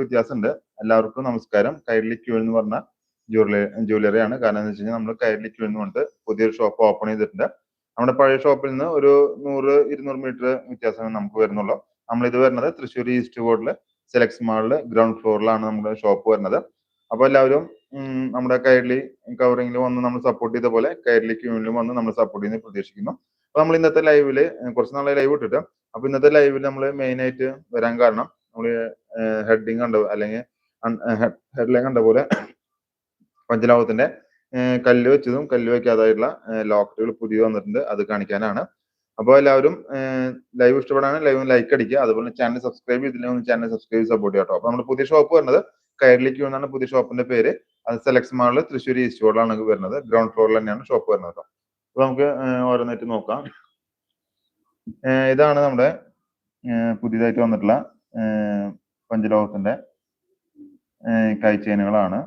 വ്യത്യാസമുണ്ട്. എല്ലാവർക്കും നമസ്കാരം. കൈരളി ക്യൂ എന്ന് പറഞ്ഞ ജ്വല്ലറി ജ്വല്ലറി ആണ്. കാരണം എന്ന് വെച്ച് കഴിഞ്ഞാൽ നമ്മൾ കൈരളി ക്യൂ എന്ന് പറഞ്ഞിട്ട് പുതിയൊരു ഷോപ്പ് ഓപ്പൺ ചെയ്തിട്ടുണ്ട്. നമ്മുടെ പഴയ ഷോപ്പിൽ നിന്ന് ഒരു നൂറ് ഇരുന്നൂറ് മീറ്റർ വ്യത്യാസമേ നമുക്ക് വരുന്നുള്ളൂ. നമ്മൾ ഇത് വരുന്നത് തൃശ്ശൂർ ഈസ്റ്റ് ബോർഡിൽ സെലക്സ് മാളിൽ ഗ്രൗണ്ട് ഫ്ലോറിലാണ് നമ്മുടെ ഷോപ്പ് വരുന്നത്. അപ്പോൾ എല്ലാവരും നമ്മുടെ കൈരളി കവറിംഗിൽ വന്ന് നമ്മൾ സപ്പോർട്ട് ചെയ്ത പോലെ കൈരളി ക്യൂവിലും വന്ന് നമ്മൾ സപ്പോർട്ട് ചെയ്യുന്ന പ്രതീക്ഷിക്കുന്നു. അപ്പോൾ നമ്മൾ ഇന്നത്തെ ലൈവിൽ കുറച്ച് നാളെ ലൈവ് ഇട്ടിട്ട് അപ്പൊ ഇന്നത്തെ ലൈവിൽ നമ്മൾ മെയിൻ ആയിട്ട് വരാൻ കാരണം നമ്മൾ ഹെഡിങ് കണ്ട അല്ലെങ്കിൽ ഹെഡ്ലൈൻ കണ്ട പോലെ പഞ്ചലോകത്തിന്റെ കല്ല് വെച്ചതും കല്ല് വെക്കാതായിട്ടുള്ള ലോക്കറ്റുകൾ പുതിയ വന്നിട്ടുണ്ട്. അത് കാണിക്കാനാണ്. അപ്പോൾ എല്ലാവരും ലൈവ് ഇഷ്ടപ്പെടാണ് ലൈവ് ലൈക്ക് അടിക്കുക. അതുപോലെ ചാനൽ സബ്സ്ക്രൈബ് ചെയ്തില്ലെങ്കിൽ ചാനൽ സബ്സ്ക്രൈബ് സപ്പോർട്ട് ചെയ്യാം കേട്ടോ അപ്പൊ നമ്മുടെ പുതിയ ഷോപ്പ് വരുന്നത് കയറിലേക്ക് എന്നാണ് പുതിയ ഷോപ്പിന്റെ പേര്. അത് സെലക്സ് മാളിൽ തൃശ്ശൂർ ഈസ്റ്റ് റോഡിലാണ് വരുന്നത്. ഗ്രൗണ്ട് ഫ്ലോറിൽ തന്നെയാണ് ഷോപ്പ് വരുന്നത് കേട്ടോ അപ്പൊ നമുക്ക് ഓരോന്നായിട്ട് നോക്കാം. ഇതാണ് നമ്മുടെ പുതിയതായിട്ട് വന്നിട്ടുള്ള ഏഹ് കൈച്ചേനുകളാണ്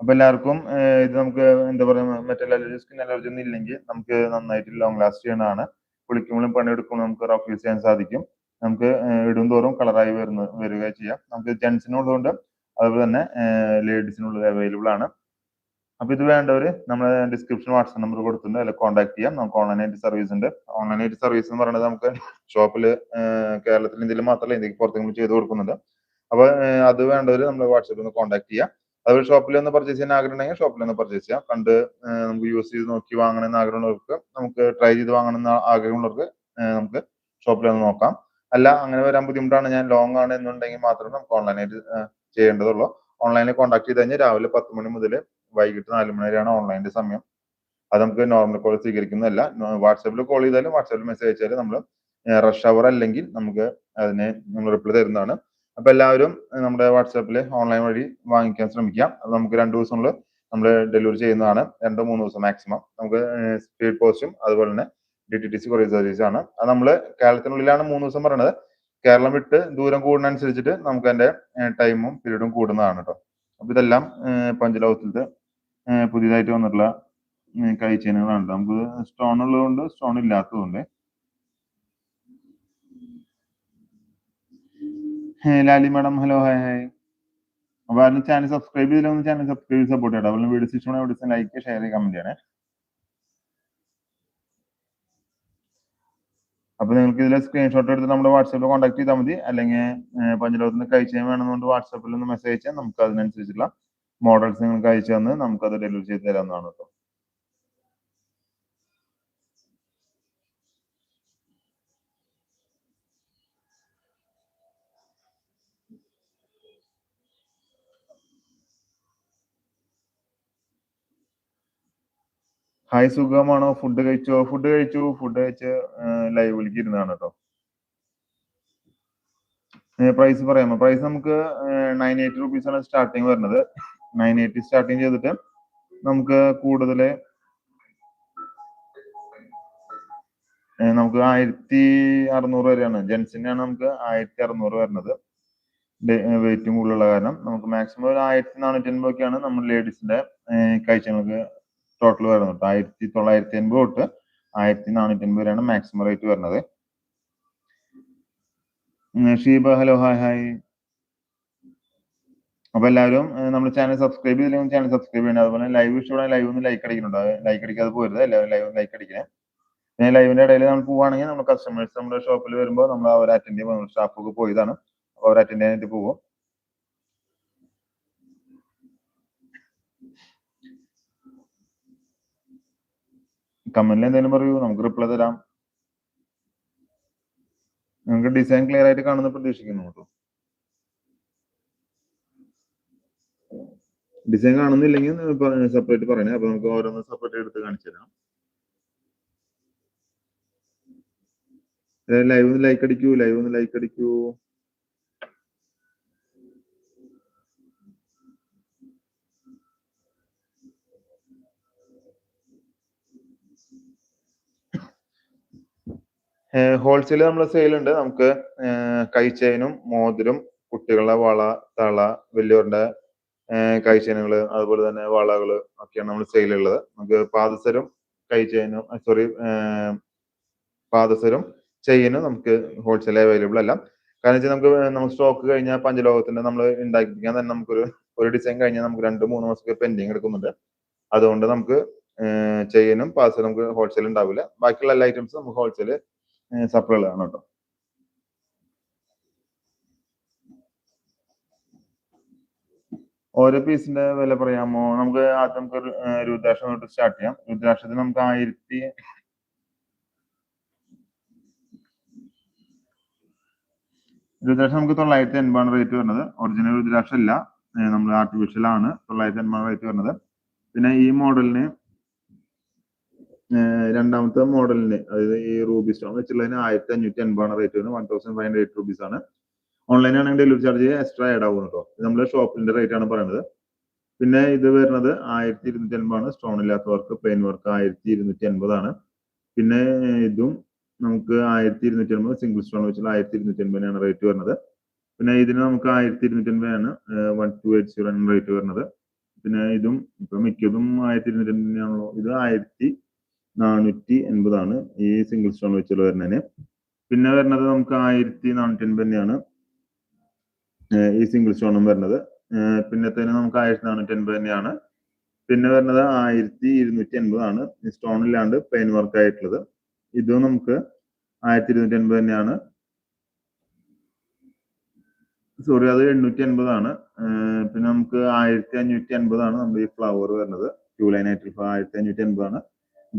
അപ്പൊ എല്ലാവർക്കും ഇത് നമുക്ക് എന്താ പറയുക മെറ്റൽ അലർജി സ്കിൻ അലർജി ഒന്നും ഇല്ലെങ്കിൽ നമുക്ക് നന്നായിട്ട് ലോങ് ലാസ്റ്റ് ചെയ്യണതാണ് കുളിക്കുമ്പോഴും പണിയെടുക്കുമ്പോഴും നമുക്ക് റഫ് യൂസ് ചെയ്യാൻ സാധിക്കും. നമുക്ക് ഇടും തോറും കളറായി വരുന്ന വരിക ചെയ്യാം. നമുക്ക് ജെൻസിനുള്ളതുകൊണ്ട് അതുപോലെ തന്നെ ലേഡീസിനുള്ളത് അവൈലബിൾ ആണ്. അപ്പൊ ഇത് വേണ്ടവര് നമ്മൾ ഡിസ്ക്രിപ്ഷൻ വാട്സപ്പ് നമ്പർ കൊടുത്തിട്ടുണ്ട്. അതിൽ കോൺടാക്ട് ചെയ്യാം. നമുക്ക് ഓൺലൈൻ ഓൺലൈനായിട്ട് സർവീസ് ഉണ്ട്. ഓൺലൈനായിട്ട് സർവീസ് എന്ന് പറയുന്നത് നമുക്ക് ഷോപ്പിൽ കേരളത്തിൽ ഇന്ത്യയിൽ മാത്രമല്ല ഇന്ത്യയ്ക്ക് പുറത്തേക്ക് ചെയ്ത് കൊടുക്കുന്നുണ്ട്. അപ്പൊ ഏഹ് അത് വേണ്ടവര് നമ്മൾ വാട്സാപ്പിൽ ഒന്ന് കോൺടാക്ട് ചെയ്യാം. അതുപോലെ ഷോപ്പിൽ ഒന്ന് പർച്ചേസ് ചെയ്യാൻ ആഗ്രഹം ഉണ്ടെങ്കിൽ ഷോപ്പിൽ ഒന്ന് പർച്ചേസ് ചെയ്യാം. കണ്ട് നമുക്ക് യൂസ് ചെയ്ത് നോക്കി വാങ്ങണമെന്ന് ആഗ്രഹമുള്ളവർക്ക് നമുക്ക് ട്രൈ ചെയ്ത് വാങ്ങണമെന്ന് ആഗ്രഹമുള്ളവർക്ക് നമുക്ക് ഷോപ്പിൽ ഒന്ന് നോക്കാം. അല്ല അങ്ങനെ വരാൻ ബുദ്ധിമുട്ടാണ്. ഞാൻ ലോങ് ആണ് എന്നുണ്ടെങ്കിൽ മാത്രമേ നമുക്ക് ഓൺലൈനായിട്ട് ചെയ്യേണ്ടതുള്ളൂ. ഓൺലൈനിൽ കോൺടാക്ട് ചെയ്ത് കഴിഞ്ഞാൽ രാവിലെ പത്ത് മണി മുതൽ വൈകിട്ട് നാല് മണി വരെയാണ് ഓൺലൈന്റെ സമയം. അത് നമുക്ക് നോർമൽ കോൾ സ്വീകരിക്കുന്നതല്ല. വാട്സാപ്പിൽ കോൾ ചെയ്താലും വാട്സാപ്പിൽ മെസ്സേജ് അയച്ചാലും നമ്മൾ റഷ് അവർ അല്ലെങ്കിൽ നമുക്ക് അതിനെ നമ്മൾ റിപ്ലൈ തരുന്നതാണ്. അപ്പൊ എല്ലാവരും നമ്മുടെ വാട്സാപ്പിൽ ഓൺലൈൻ വഴി വാങ്ങിക്കാൻ ശ്രമിക്കാം. അത് നമുക്ക് രണ്ട് ദിവസങ്ങളിൽ നമ്മൾ ഡെലിവറി ചെയ്യുന്നതാണ്. രണ്ടോ മൂന്ന് ദിവസം മാക്സിമം നമുക്ക് സ്പീഡ് പോസ്റ്റും അതുപോലെ തന്നെ D T D C courier service ആണ്. അത് നമ്മൾ കേരളത്തിനുള്ളിലാണ് മൂന്ന് ദിവസം പറയുന്നത് കേരളം വിട്ട് ദൂരം കൂടുന്നതനുസരിച്ചിട്ട് നമുക്ക് അതിന്റെ ടൈമും പീരീഡും കൂടുന്നതാണ് കേട്ടോ അപ്പൊ ഇതെല്ലാം പഞ്ചലോകത്തിലത്തെ പുതിയതായിട്ട് വന്നിട്ടുള്ള കഴിച്ചേനുകളാണ് നമുക്ക് സ്റ്റോൺ ഉള്ളതുകൊണ്ട് സ്റ്റോൺ ഇല്ലാത്തതുകൊണ്ട്. Lali madam hello hi hi. അപ്പൊ ആരും ചാനൽ സബ്സ്ക്രൈബ് ചെയ്തില്ല ചാനൽ സബ്സ്ക്രൈബ് സപ്പോർട്ട് ചെയ്യാം അതുപോലെ വീഡിയോസ് ഇഷ്ടമാണ് വീഡിയോസ് ലൈക്ക് ഷെയർ കമന്റ് ചെയ്യണേ. അപ്പൊ നിങ്ങൾക്ക് ഇതിലെ സ്ക്രീൻഷോട്ട് എടുത്ത് നമ്മുടെ വാട്സാപ്പിൽ കോൺടാക്ട് ചെയ്താൽ മതി. അല്ലെങ്കിൽ പഞ്ചലോകത്തിന് കഴിച്ചാൽ വേണമെന്നുകൊണ്ട് വാട്സാപ്പിൽ ഒന്ന് മെസ്സേജ് അയച്ചാൽ നമുക്ക് അതിനനുസരിച്ചുള്ള മോഡൽസ് നിങ്ങൾക്ക് അയച്ചു തന്ന് നമുക്ക് അത് ഡെലിവറി ചെയ്ത് തരാവുന്നതാണ് കേട്ടോ ഹായ് സുഖമാണോ? ഫുഡ് കഴിച്ചോ? ഫുഡ് കഴിച്ചു. ഫുഡ് കഴിച്ച് ലൈവിലേക്ക് ഇരുന്നതാണ് കേട്ടോ പ്രൈസ് പറയാമോ? പ്രൈസ് നമുക്ക് നയൻ എയ്റ്റി റുപ്പീസ് ആണ് സ്റ്റാർട്ടിങ് വരുന്നത്. നയൻ എയ്റ്റി സ്റ്റാർട്ടിങ് ചെയ്തിട്ട് നമുക്ക് കൂടുതൽ നമുക്ക് ആയിരത്തി അറുന്നൂറ് വരെയാണ്. ജെൻസിനാണ് നമുക്ക് ആയിരത്തി അറുന്നൂറ് വരുന്നത് വെയിറ്റും കൂടുതലുള്ള കാരണം നമുക്ക് മാക്സിമം ഒരു ആയിരത്തി നാനൂറ്റി അൻപതൊക്കെയാണ് നമ്മൾ ലേഡീസിന്റെ കഴിച്ചങ്ങൾക്ക് ടോട്ടൽ വരുന്നത് ആയിരത്തി തൊള്ളായിരത്തി അൻപത് തൊട്ട് ആയിരത്തി നാനൂറ്റി അൻപത് വരെയാണ് മാക്സിമം റേറ്റ് വരുന്നത്. ഷീബ ഹലോ ഹായ് ഹായ് അപ്പൊ എല്ലാവരും നമ്മുടെ ചാനൽ സബ്സ്ക്രൈബ് ചെയ്തില്ലെങ്കിൽ ചാനൽ സബ്സ്ക്രൈബ് ചെയ്യണം. അതുപോലെ ലൈവ് ഇഷ്ടപ്പെടാൻ ലൈവ് ഒന്ന് ലൈക്ക് അടിക്കുന്നുണ്ട്. ലൈക്ക് അടിക്കാതെ പോരുത്. എല്ലാവരും ലൈവ് ലൈക്ക് അടിക്കണേ. പിന്നെ ലൈവിന്റെ ഇടയിൽ നമ്മൾ പോവുകയാണെങ്കിൽ നമ്മുടെ കസ്റ്റമേഴ്സ് നമ്മുടെ ഷോപ്പിൽ വരുമ്പോൾ നമ്മൾ അവർ അറ്റൻഡ് ചെയ്യുമ്പോൾ സ്റ്റാഫൊക്കെ പോയതാണ്. അവർ അറ്റൻഡ് ചെയ്യാനായിട്ട് പോകും കമന്റിൽ എന്തെങ്കിലും പറയൂ. നമുക്ക് റിപ്ലൈ തരാം. നിങ്ങൾക്ക് ഡിസൈൻ ക്ലിയർ ആയിട്ട് കാണുന്ന പ്രതീക്ഷിക്കുന്നു കേട്ടോ. ഡിസൈൻ കാണുന്നില്ലെങ്കിൽ സെപ്പറേറ്റ് പറയണേ. അപ്പൊ നമുക്ക് ഓരോന്ന് സെപ്പറേറ്റ് എടുത്ത് കാണിച്ചു തരാം. ലൈവ് ഒന്ന് ലൈക്ക് അടിക്കൂ ലൈവ് ഒന്ന് ലൈക്ക് അടിക്കൂ. ഹോൾസെയിൽ നമ്മൾ സെയിൽ ഉണ്ട്. നമുക്ക് ചെയിനും മോതിരം കുട്ടികളുടെ വള തള വലിയവരുടെ കൈച്ചെയിനുകൾ അതുപോലെ തന്നെ വളകൾ ഒക്കെയാണ് നമ്മൾ സെയിൽ ഉള്ളത് നമുക്ക് പാദസരം കൈ ചെയിനും സോറി പാദസരം ചെയിനും നമുക്ക് ഹോൾസെയിൽ അവൈലബിൾ അല്ല. കാരണം വെച്ചാൽ നമുക്ക് നമുക്ക് സ്റ്റോക്ക് കഴിഞ്ഞാൽ പഞ്ചലോകത്തിന്റെ നമ്മൾ ഉണ്ടാക്കിപ്പിക്കാൻ തന്നെ നമുക്കൊരു ഒരു ഡിസൈൻ കഴിഞ്ഞാൽ നമുക്ക് രണ്ട് മൂന്ന് മാസമൊക്കെ പെൻഡിങ് എടുക്കുന്നുണ്ട്. അതുകൊണ്ട് നമുക്ക് ചെയിനും പാദസരം നമുക്ക് ഹോൾസെയിൽ ഉണ്ടാവില്ല. ബാക്കിയുള്ള എല്ലാ ഐറ്റംസും നമുക്ക് ഹോൾസെയിൽ സപ്ലൈ ഉള്ളതാണ് കേട്ടോ. ഓരോ പീസിന്റെ വില പറയാമോ? നമുക്ക് ആദ്യം നമുക്ക് രുദ്രാക്ഷം തൊട്ട് സ്റ്റാർട്ട് ചെയ്യാം. രുദ്രാക്ഷത്തിന് നമുക്ക് ആയിരത്തി രുദ്രാക്ഷം നമുക്ക് തൊള്ളായിരത്തി എൺപതാണ് റേറ്റ് വരുന്നത്. ഒറിജിനൽ രുദ്രാക്ഷം അല്ല. നമ്മൾ ആർട്ടിഫിഷ്യൽ ആണ്. തൊള്ളായിരത്തി എൺപതാണ് റേറ്റ് വരുന്നത്. പിന്നെ ഈ മോഡലിന് രണ്ടാമത്തെ മോഡലിന് അതായത് ഈ റൂബി സ്റ്റോൺ വെച്ചുള്ളതിന് ആയിരത്തി അഞ്ഞൂറ്റി എൺപതാണ് റേറ്റ് വരുന്നത്. One thousand five hundred rupees ആണ്. ഓൺലൈൻ ആണെങ്കിൽ ഡെലിവറി ചാർജ് എക്സ്ട്രാ ആഡ് ആവും കേട്ടോ ഇത് നമ്മുടെ ഷോപ്പിന്റെ റേറ്റ് ആണ് പറയുന്നത് പിന്നെ ഇത് വരുന്നത് ആയിരത്തി ഇരുന്നൂറ്റി എൺപതാണ് സ്റ്റോൺ ഇല്ലാത്തവർക്ക് പ്ലെയിൻ വർക്ക് ആയിരത്തി ഇരുന്നൂറ്റി എൺപതാണ് പിന്നെ ഇതും നമുക്ക് ആയിരത്തി ഇരുന്നൂറ്റി എൺപത് സിംഗിൾ സ്റ്റോൺ വെച്ചാൽ ആയിരത്തി ഇരുന്നൂറ്റി എൺപതിനാണ് റേറ്റ് വരുന്നത്. പിന്നെ ഇതിന് നമുക്ക് ആയിരത്തി ഇരുന്നൂറ്റി എൺപതാണ് one two eight zero rate വരുന്നത്. പിന്നെ ഇതും ഇപ്പൊ മിക്കതും ആയിരത്തി ഇരുന്നൂറ്റി എൺപതിനാണല്ലോ ഇത് ആയിരത്തി നാനൂറ്റി എൺപതാണ് ഈ സിംഗിൾ സ്റ്റോൺ വെച്ചാൽ വരുന്നതിന്. പിന്നെ വരുന്നത് നമുക്ക് ആയിരത്തി നാനൂറ്റി എൺപത് തന്നെയാണ്. ഈ സിംഗിൾ സ്റ്റോണും വരുന്നത്. പിന്നെ പിന്നത്തേന് നമുക്ക് ആയിരത്തി നാനൂറ്റി എൺപത് തന്നെയാണ്. പിന്നെ വരുന്നത് ആയിരത്തി ഇരുന്നൂറ്റി എൺപതാണ് സ്റ്റോൺ ഇല്ലാണ്ട് പ്ലെയിൻ വർക്ക് ആയിട്ടുള്ളത്. ഇതും നമുക്ക് ആയിരത്തി ഇരുന്നൂറ്റി എൺപത് തന്നെയാണ്. സോറി അത് എണ്ണൂറ്റി എൺപതാണ് പിന്നെ നമുക്ക് ആയിരത്തി അഞ്ഞൂറ്റി എൺപതാണ് നമ്മുടെ ഈ ഫ്ലവർ വരുന്നത്. ടൂ ലൈൻ ആയിട്ട് ആയിരത്തി അഞ്ഞൂറ്റി എൺപതാണ്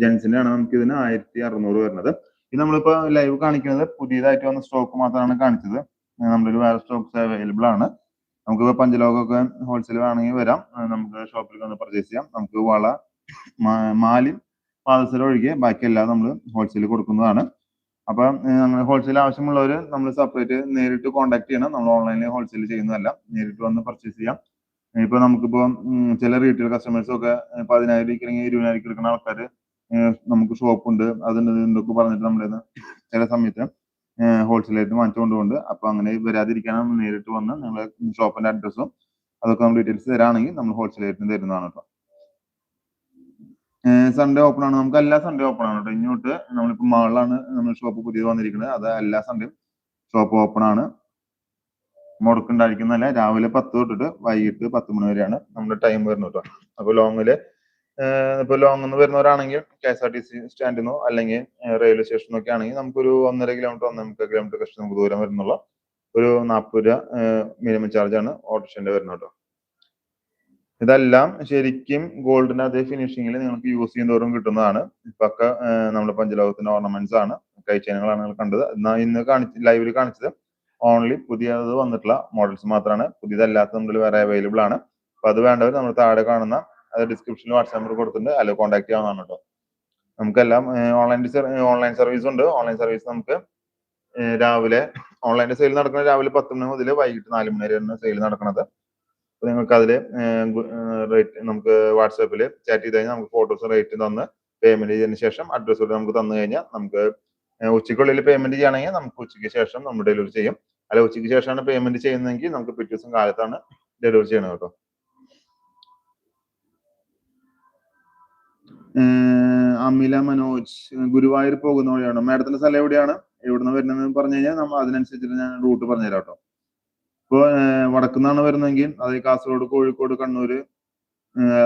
ജെൻസിന്റെ ആണ് നമുക്ക് ഇതിന് ആയിരത്തി അറുന്നൂറ് വരുന്നത്. ഇത് നമ്മളിപ്പോ ലൈവ് കാണിക്കുന്നത് പുതിയതായിട്ട് വന്ന സ്റ്റോക്ക് മാത്രമാണ് കാണിച്ചത്. നമ്മുടെ വേറെ സ്റ്റോക്സ് അവൈലബിൾ ആണ്. നമുക്ക് പഞ്ചലോകമൊക്കെ ഹോൾസെയിൽ വേണമെങ്കിൽ വരാം. നമുക്ക് ഷോപ്പിൽ വന്ന് പർച്ചേസ് ചെയ്യാം. നമുക്ക് വള മാലി പാദസരം ഒഴികെ ബാക്കി എല്ലാം നമ്മൾ ഹോൾസെയിൽ കൊടുക്കുന്നതാണ്. അപ്പൊ അങ്ങനെ ഹോൾസെയിൽ ആവശ്യമുള്ളവർ നമ്മൾ സെപ്പറേറ്റ് നേരിട്ട് കോൺടാക്ട് ചെയ്യണം. നമ്മൾ ഓൺലൈനിൽ ഹോൾസെയിൽ ചെയ്യുന്നതല്ല. നേരിട്ട് വന്ന് പർച്ചേസ് ചെയ്യാം. ഇപ്പൊ നമുക്കിപ്പോ ചില റീറ്റെയിൽ കസ്റ്റമേഴ്സ് ഒക്കെ ഏഹ് പതിനായിരം രൂപയ്ക്ക് അല്ലെങ്കിൽ ഇരുപതിനായിരം എടുക്കുന്ന ആൾക്കാർ നമുക്ക് ഷോപ്പ് ഉണ്ട്. അതുണ്ട് ഇതൊക്കെ പറഞ്ഞിട്ട് നമ്മുടെ ചില സമയത്ത് ഹോൾസെയിലായിട്ട് വാങ്ങിച്ചുകൊണ്ടുണ്ട് അപ്പോൾ അങ്ങനെ വരാതിരിക്കാനും നേരിട്ട് വന്ന് നിങ്ങളെ ഷോപ്പിന്റെ അഡ്രസ്സും അതൊക്കെ നമ്മൾ ഡീറ്റെയിൽസ് തരാണെങ്കിൽ നമ്മൾ ഹോൾസെയിലായിട്ട് തരുന്നതാണ് കേട്ടോ സൺഡേ ഓപ്പൺ ആണ്. നമുക്ക് എല്ലാ സൺഡേ ഓപ്പൺ ആണ് കേട്ടോ ഇങ്ങോട്ട് നമ്മളിപ്പോ മാളിലാണ് നമ്മൾ ഷോപ്പ് പുതിയത് വന്നിരിക്കുന്നത് അത് എല്ലാ സൺഡേയും ഷോപ്പ് ഓപ്പൺ ആണ്. മുടക്കുണ്ടായിരിക്കുന്നതല്ല രാവിലെ പത്ത് തൊട്ടിട്ട് വൈകിട്ട് പത്ത് മണി വരെയാണ് നമ്മുടെ ടൈം വരുന്നത് കേട്ടോ അപ്പോൾ ലോങ്ങിൽ ഇപ്പൊ ലോങ് എന്ന് വരുന്നവരാണെങ്കിൽ K S R T C സ്റ്റാൻഡിൽ നിന്നോ അല്ലെങ്കിൽ റെയിൽവേ സ്റ്റേഷനിൽ ഒക്കെ ആണെങ്കിൽ നമുക്കൊരു ഒന്നര കിലോമീറ്റർ ഒന്നര മുക്കാൽ കിലോമീറ്റർ കഷ്ടി നമുക്ക് ദൂരം വരുന്നുള്ള ഒരു നാൽപ്പത് രൂപ മിനിമം ചാർജ് ആണ് ഓട്ടോറിക്ഷന്റെ വരുന്നത് കേട്ടോ. ഇതെല്ലാം ശരിക്കും ഗോൾഡിന്റെ അതേ ഫിനിഷിങ്ങിൽ നിങ്ങൾക്ക് യൂസ് ചെയ്യുന്നതോറും കിട്ടുന്നതാണ്. ഇപ്പൊക്കെ നമ്മുടെ പഞ്ചലോകത്തിന്റെ ഓർണമെന്റ്സ് ആണ് കൈച്ചേനുകളാണ് നിങ്ങൾ കണ്ടത്. എന്നാ ഇന്ന് കാണിച്ച് ലൈവിൽ കാണിച്ചത് ഓൺലി പുതിയത് വന്നിട്ടുള്ള മോഡൽസ് മാത്രമാണ് പുതിയതല്ലാത്ത നമ്മൾ വേറെ അവൈലബിൾ ആണ്. അപ്പൊ അത് വേണ്ടവർ നമ്മൾ താഴെ കാണുന്ന അത് ഡിസ്ക്രിപ്ഷനിൽ വാട്സാപ്പ് നമ്പർ കൊടുത്തിട്ടുണ്ട്. അതിൽ കോൺടാക്ട് ചെയ്യാവുന്നതാണ് കേട്ടോ നമുക്കെല്ലാം ഓൺലൈൻ ഓൺലൈൻ സർവീസ് ഉണ്ട്. ഓൺലൈൻ സർവീസ് നമുക്ക് രാവിലെ ഓൺലൈനിൽ സെയിൽ നടക്കുന്നത് രാവിലെ പത്ത് മണി മുതൽ വൈകിട്ട് നാല് മണി വരെയാണ് സെയിൽ നടക്കുന്നത് അപ്പൊ നിങ്ങൾക്ക് അതിൽ റേറ്റ് നമുക്ക് വാട്സാപ്പിൽ ചാറ്റ് ചെയ്ത് കഴിഞ്ഞാൽ നമുക്ക് ഫോട്ടോസ് റേറ്റ് തന്ന് പേയ്മെന്റ് ചെയ്തതിന് ശേഷം അഡ്രസ് നമുക്ക് തന്നു കഴിഞ്ഞാൽ നമുക്ക് ഏഹ് ഉച്ചയ്ക്കുള്ളിൽ പേയ്മെന്റ് ചെയ്യുകയാണെങ്കിൽ നമുക്ക് ഉച്ചയ്ക്ക് ശേഷം നമ്മൾ ഡെലിവറി ചെയ്യും. അല്ല ഉച്ചയ്ക്ക് ശേഷമാണ് പേയ്മെന്റ് ചെയ്യുന്നതെങ്കിൽ നമുക്ക് പിറ്റേ ദിവസം കാലത്താണ് ഡെലിവറി ചെയ്യണം കേട്ടോ അമില മനോജ് ഗുരുവായൂർ പോകുന്ന വഴിയാണ്? മാഡത്തിന്റെ സ്ഥലം എവിടെയാണ്? എവിടുന്ന് വരുന്നതെന്ന് പറഞ്ഞു കഴിഞ്ഞാൽ നമ്മൾ അതിനനുസരിച്ചിട്ട് ഞാൻ റൂട്ട് പറഞ്ഞുതരാം കേട്ടോ. ഇപ്പൊ വടക്കുന്നാണ് വരുന്നതെങ്കിൽ അത് കാസർഗോഡ് കോഴിക്കോട് കണ്ണൂര്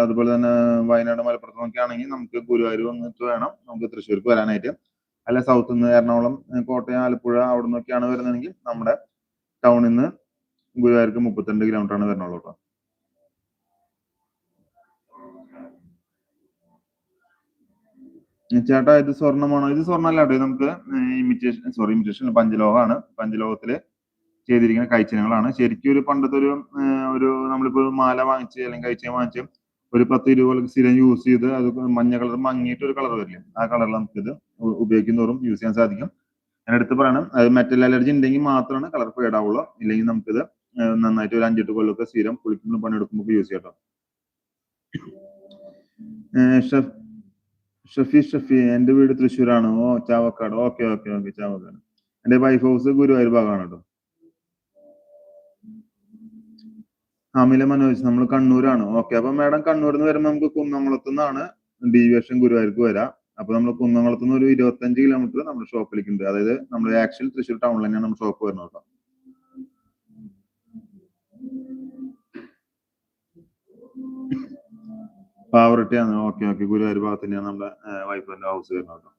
അതുപോലെ തന്നെ വയനാട് മലപ്പുറത്ത് ഒക്കെ ആണെങ്കിൽ നമുക്ക് ഗുരുവായൂർ വന്നിട്ട് വേണം നമുക്ക് തൃശ്ശൂർക്ക് വരാനായിട്ട്. അല്ല സൗത്ത് നിന്ന് എറണാകുളം കോട്ടയം ആലപ്പുഴ അവിടെ നിന്നൊക്കെയാണ് വരുന്നതെങ്കിൽ നമ്മുടെ ടൗണിൽ നിന്ന് ഗുരുവായൂർക്ക് മുപ്പത്തിരണ്ട് കിലോമീറ്റർ ആണ് വരുന്നുള്ളൂ കേട്ടോ. ചേട്ടാ ഇത് സ്വർണമാണോ ഇത് സ്വർണമല്ല കേട്ടോ നമുക്ക് ഇമിറ്റേഷൻ സോറി ഇമിറ്റേഷൻ പഞ്ചലോഹമാണ്. പഞ്ചലോഹത്തിൽ ചെയ്തിരിക്കുന്ന കൈച്ചിനങ്ങളാണ്. ശരിക്കും ഒരു പണ്ടത്തെ ഒരു ഒരു നമ്മളിപ്പോ ഒരു മാല വാങ്ങിച്ച് അല്ലെങ്കിൽ കൈച്ചൻ വാങ്ങിച്ച് ഒരു പത്ത് ഇരുപത് സ്ഥിരം യൂസ് ചെയ്ത് അത് മഞ്ഞ കളർ മങ്ങിയിട്ട് ഒരു കളർ വരില്ലേ? ആ കളറിൽ നമുക്കിത് ഉപയോഗിക്കുന്നതോറും യൂസ് ചെയ്യാൻ സാധിക്കും. ഞാൻ എടുത്ത് പറയണം അത് മെറ്റൽ അലർജി ഉണ്ടെങ്കിൽ മാത്രമാണ് കളർ ഫേഡ് ആവുള്ളൂ ഇല്ലെങ്കിൽ നമുക്കിത് നന്നായിട്ട് ഒരു അഞ്ചെട്ട് കൊല്ലമൊക്കെ സ്ഥിരം കുളിക്കുമ്പോൾ പണിയെടുക്കുമ്പോൾ യൂസ് ചെയ്യാം കേട്ടോ. ഷെഫ് ഷഫി എന്റെ വീട് തൃശ്ശൂരാണ്. ഓ Chavakkad. Okay okay okay Chavakkad. എന്റെ വൈഫ് ഹൗസ് ഗുരുവായൂർ ഭാഗമാണ് കേട്ടോ. അമില മനോജ് നമ്മൾ കണ്ണൂരാണ്. ഓക്കെ അപ്പൊ മാഡം കണ്ണൂരിൽ നിന്ന് വരുമ്പോൾ നമുക്ക് കുന്നംകുളത്ത് നിന്നാണ് ഡീവിയേഷൻ ഗുരുവായൂർക്ക് വരാം. അപ്പൊ നമ്മൾ കുന്നംകുളത്ത് നിന്ന് ഒരു ഇരുപത്തഞ്ച് കിലോമീറ്റർ നമ്മുടെ ഷോപ്പിലേക്ക് ഉണ്ട് അതായത് നമ്മൾ ആക്ച്വൽ തൃശ്ശൂർ ടൗണിൽ തന്നെയാണ് നമ്മുടെ ഷോപ്പ് വരുന്നത് കേട്ടോ. പാവറട്ടിയാണ് ഓക്കെ ഓക്കെ. ഗുരുവായൂർ ഭാഗത്ത് തന്നെയാണ് നമ്മുടെ വൈഫിന്റെ ഹൗസ് വരുന്നത് കേട്ടോ.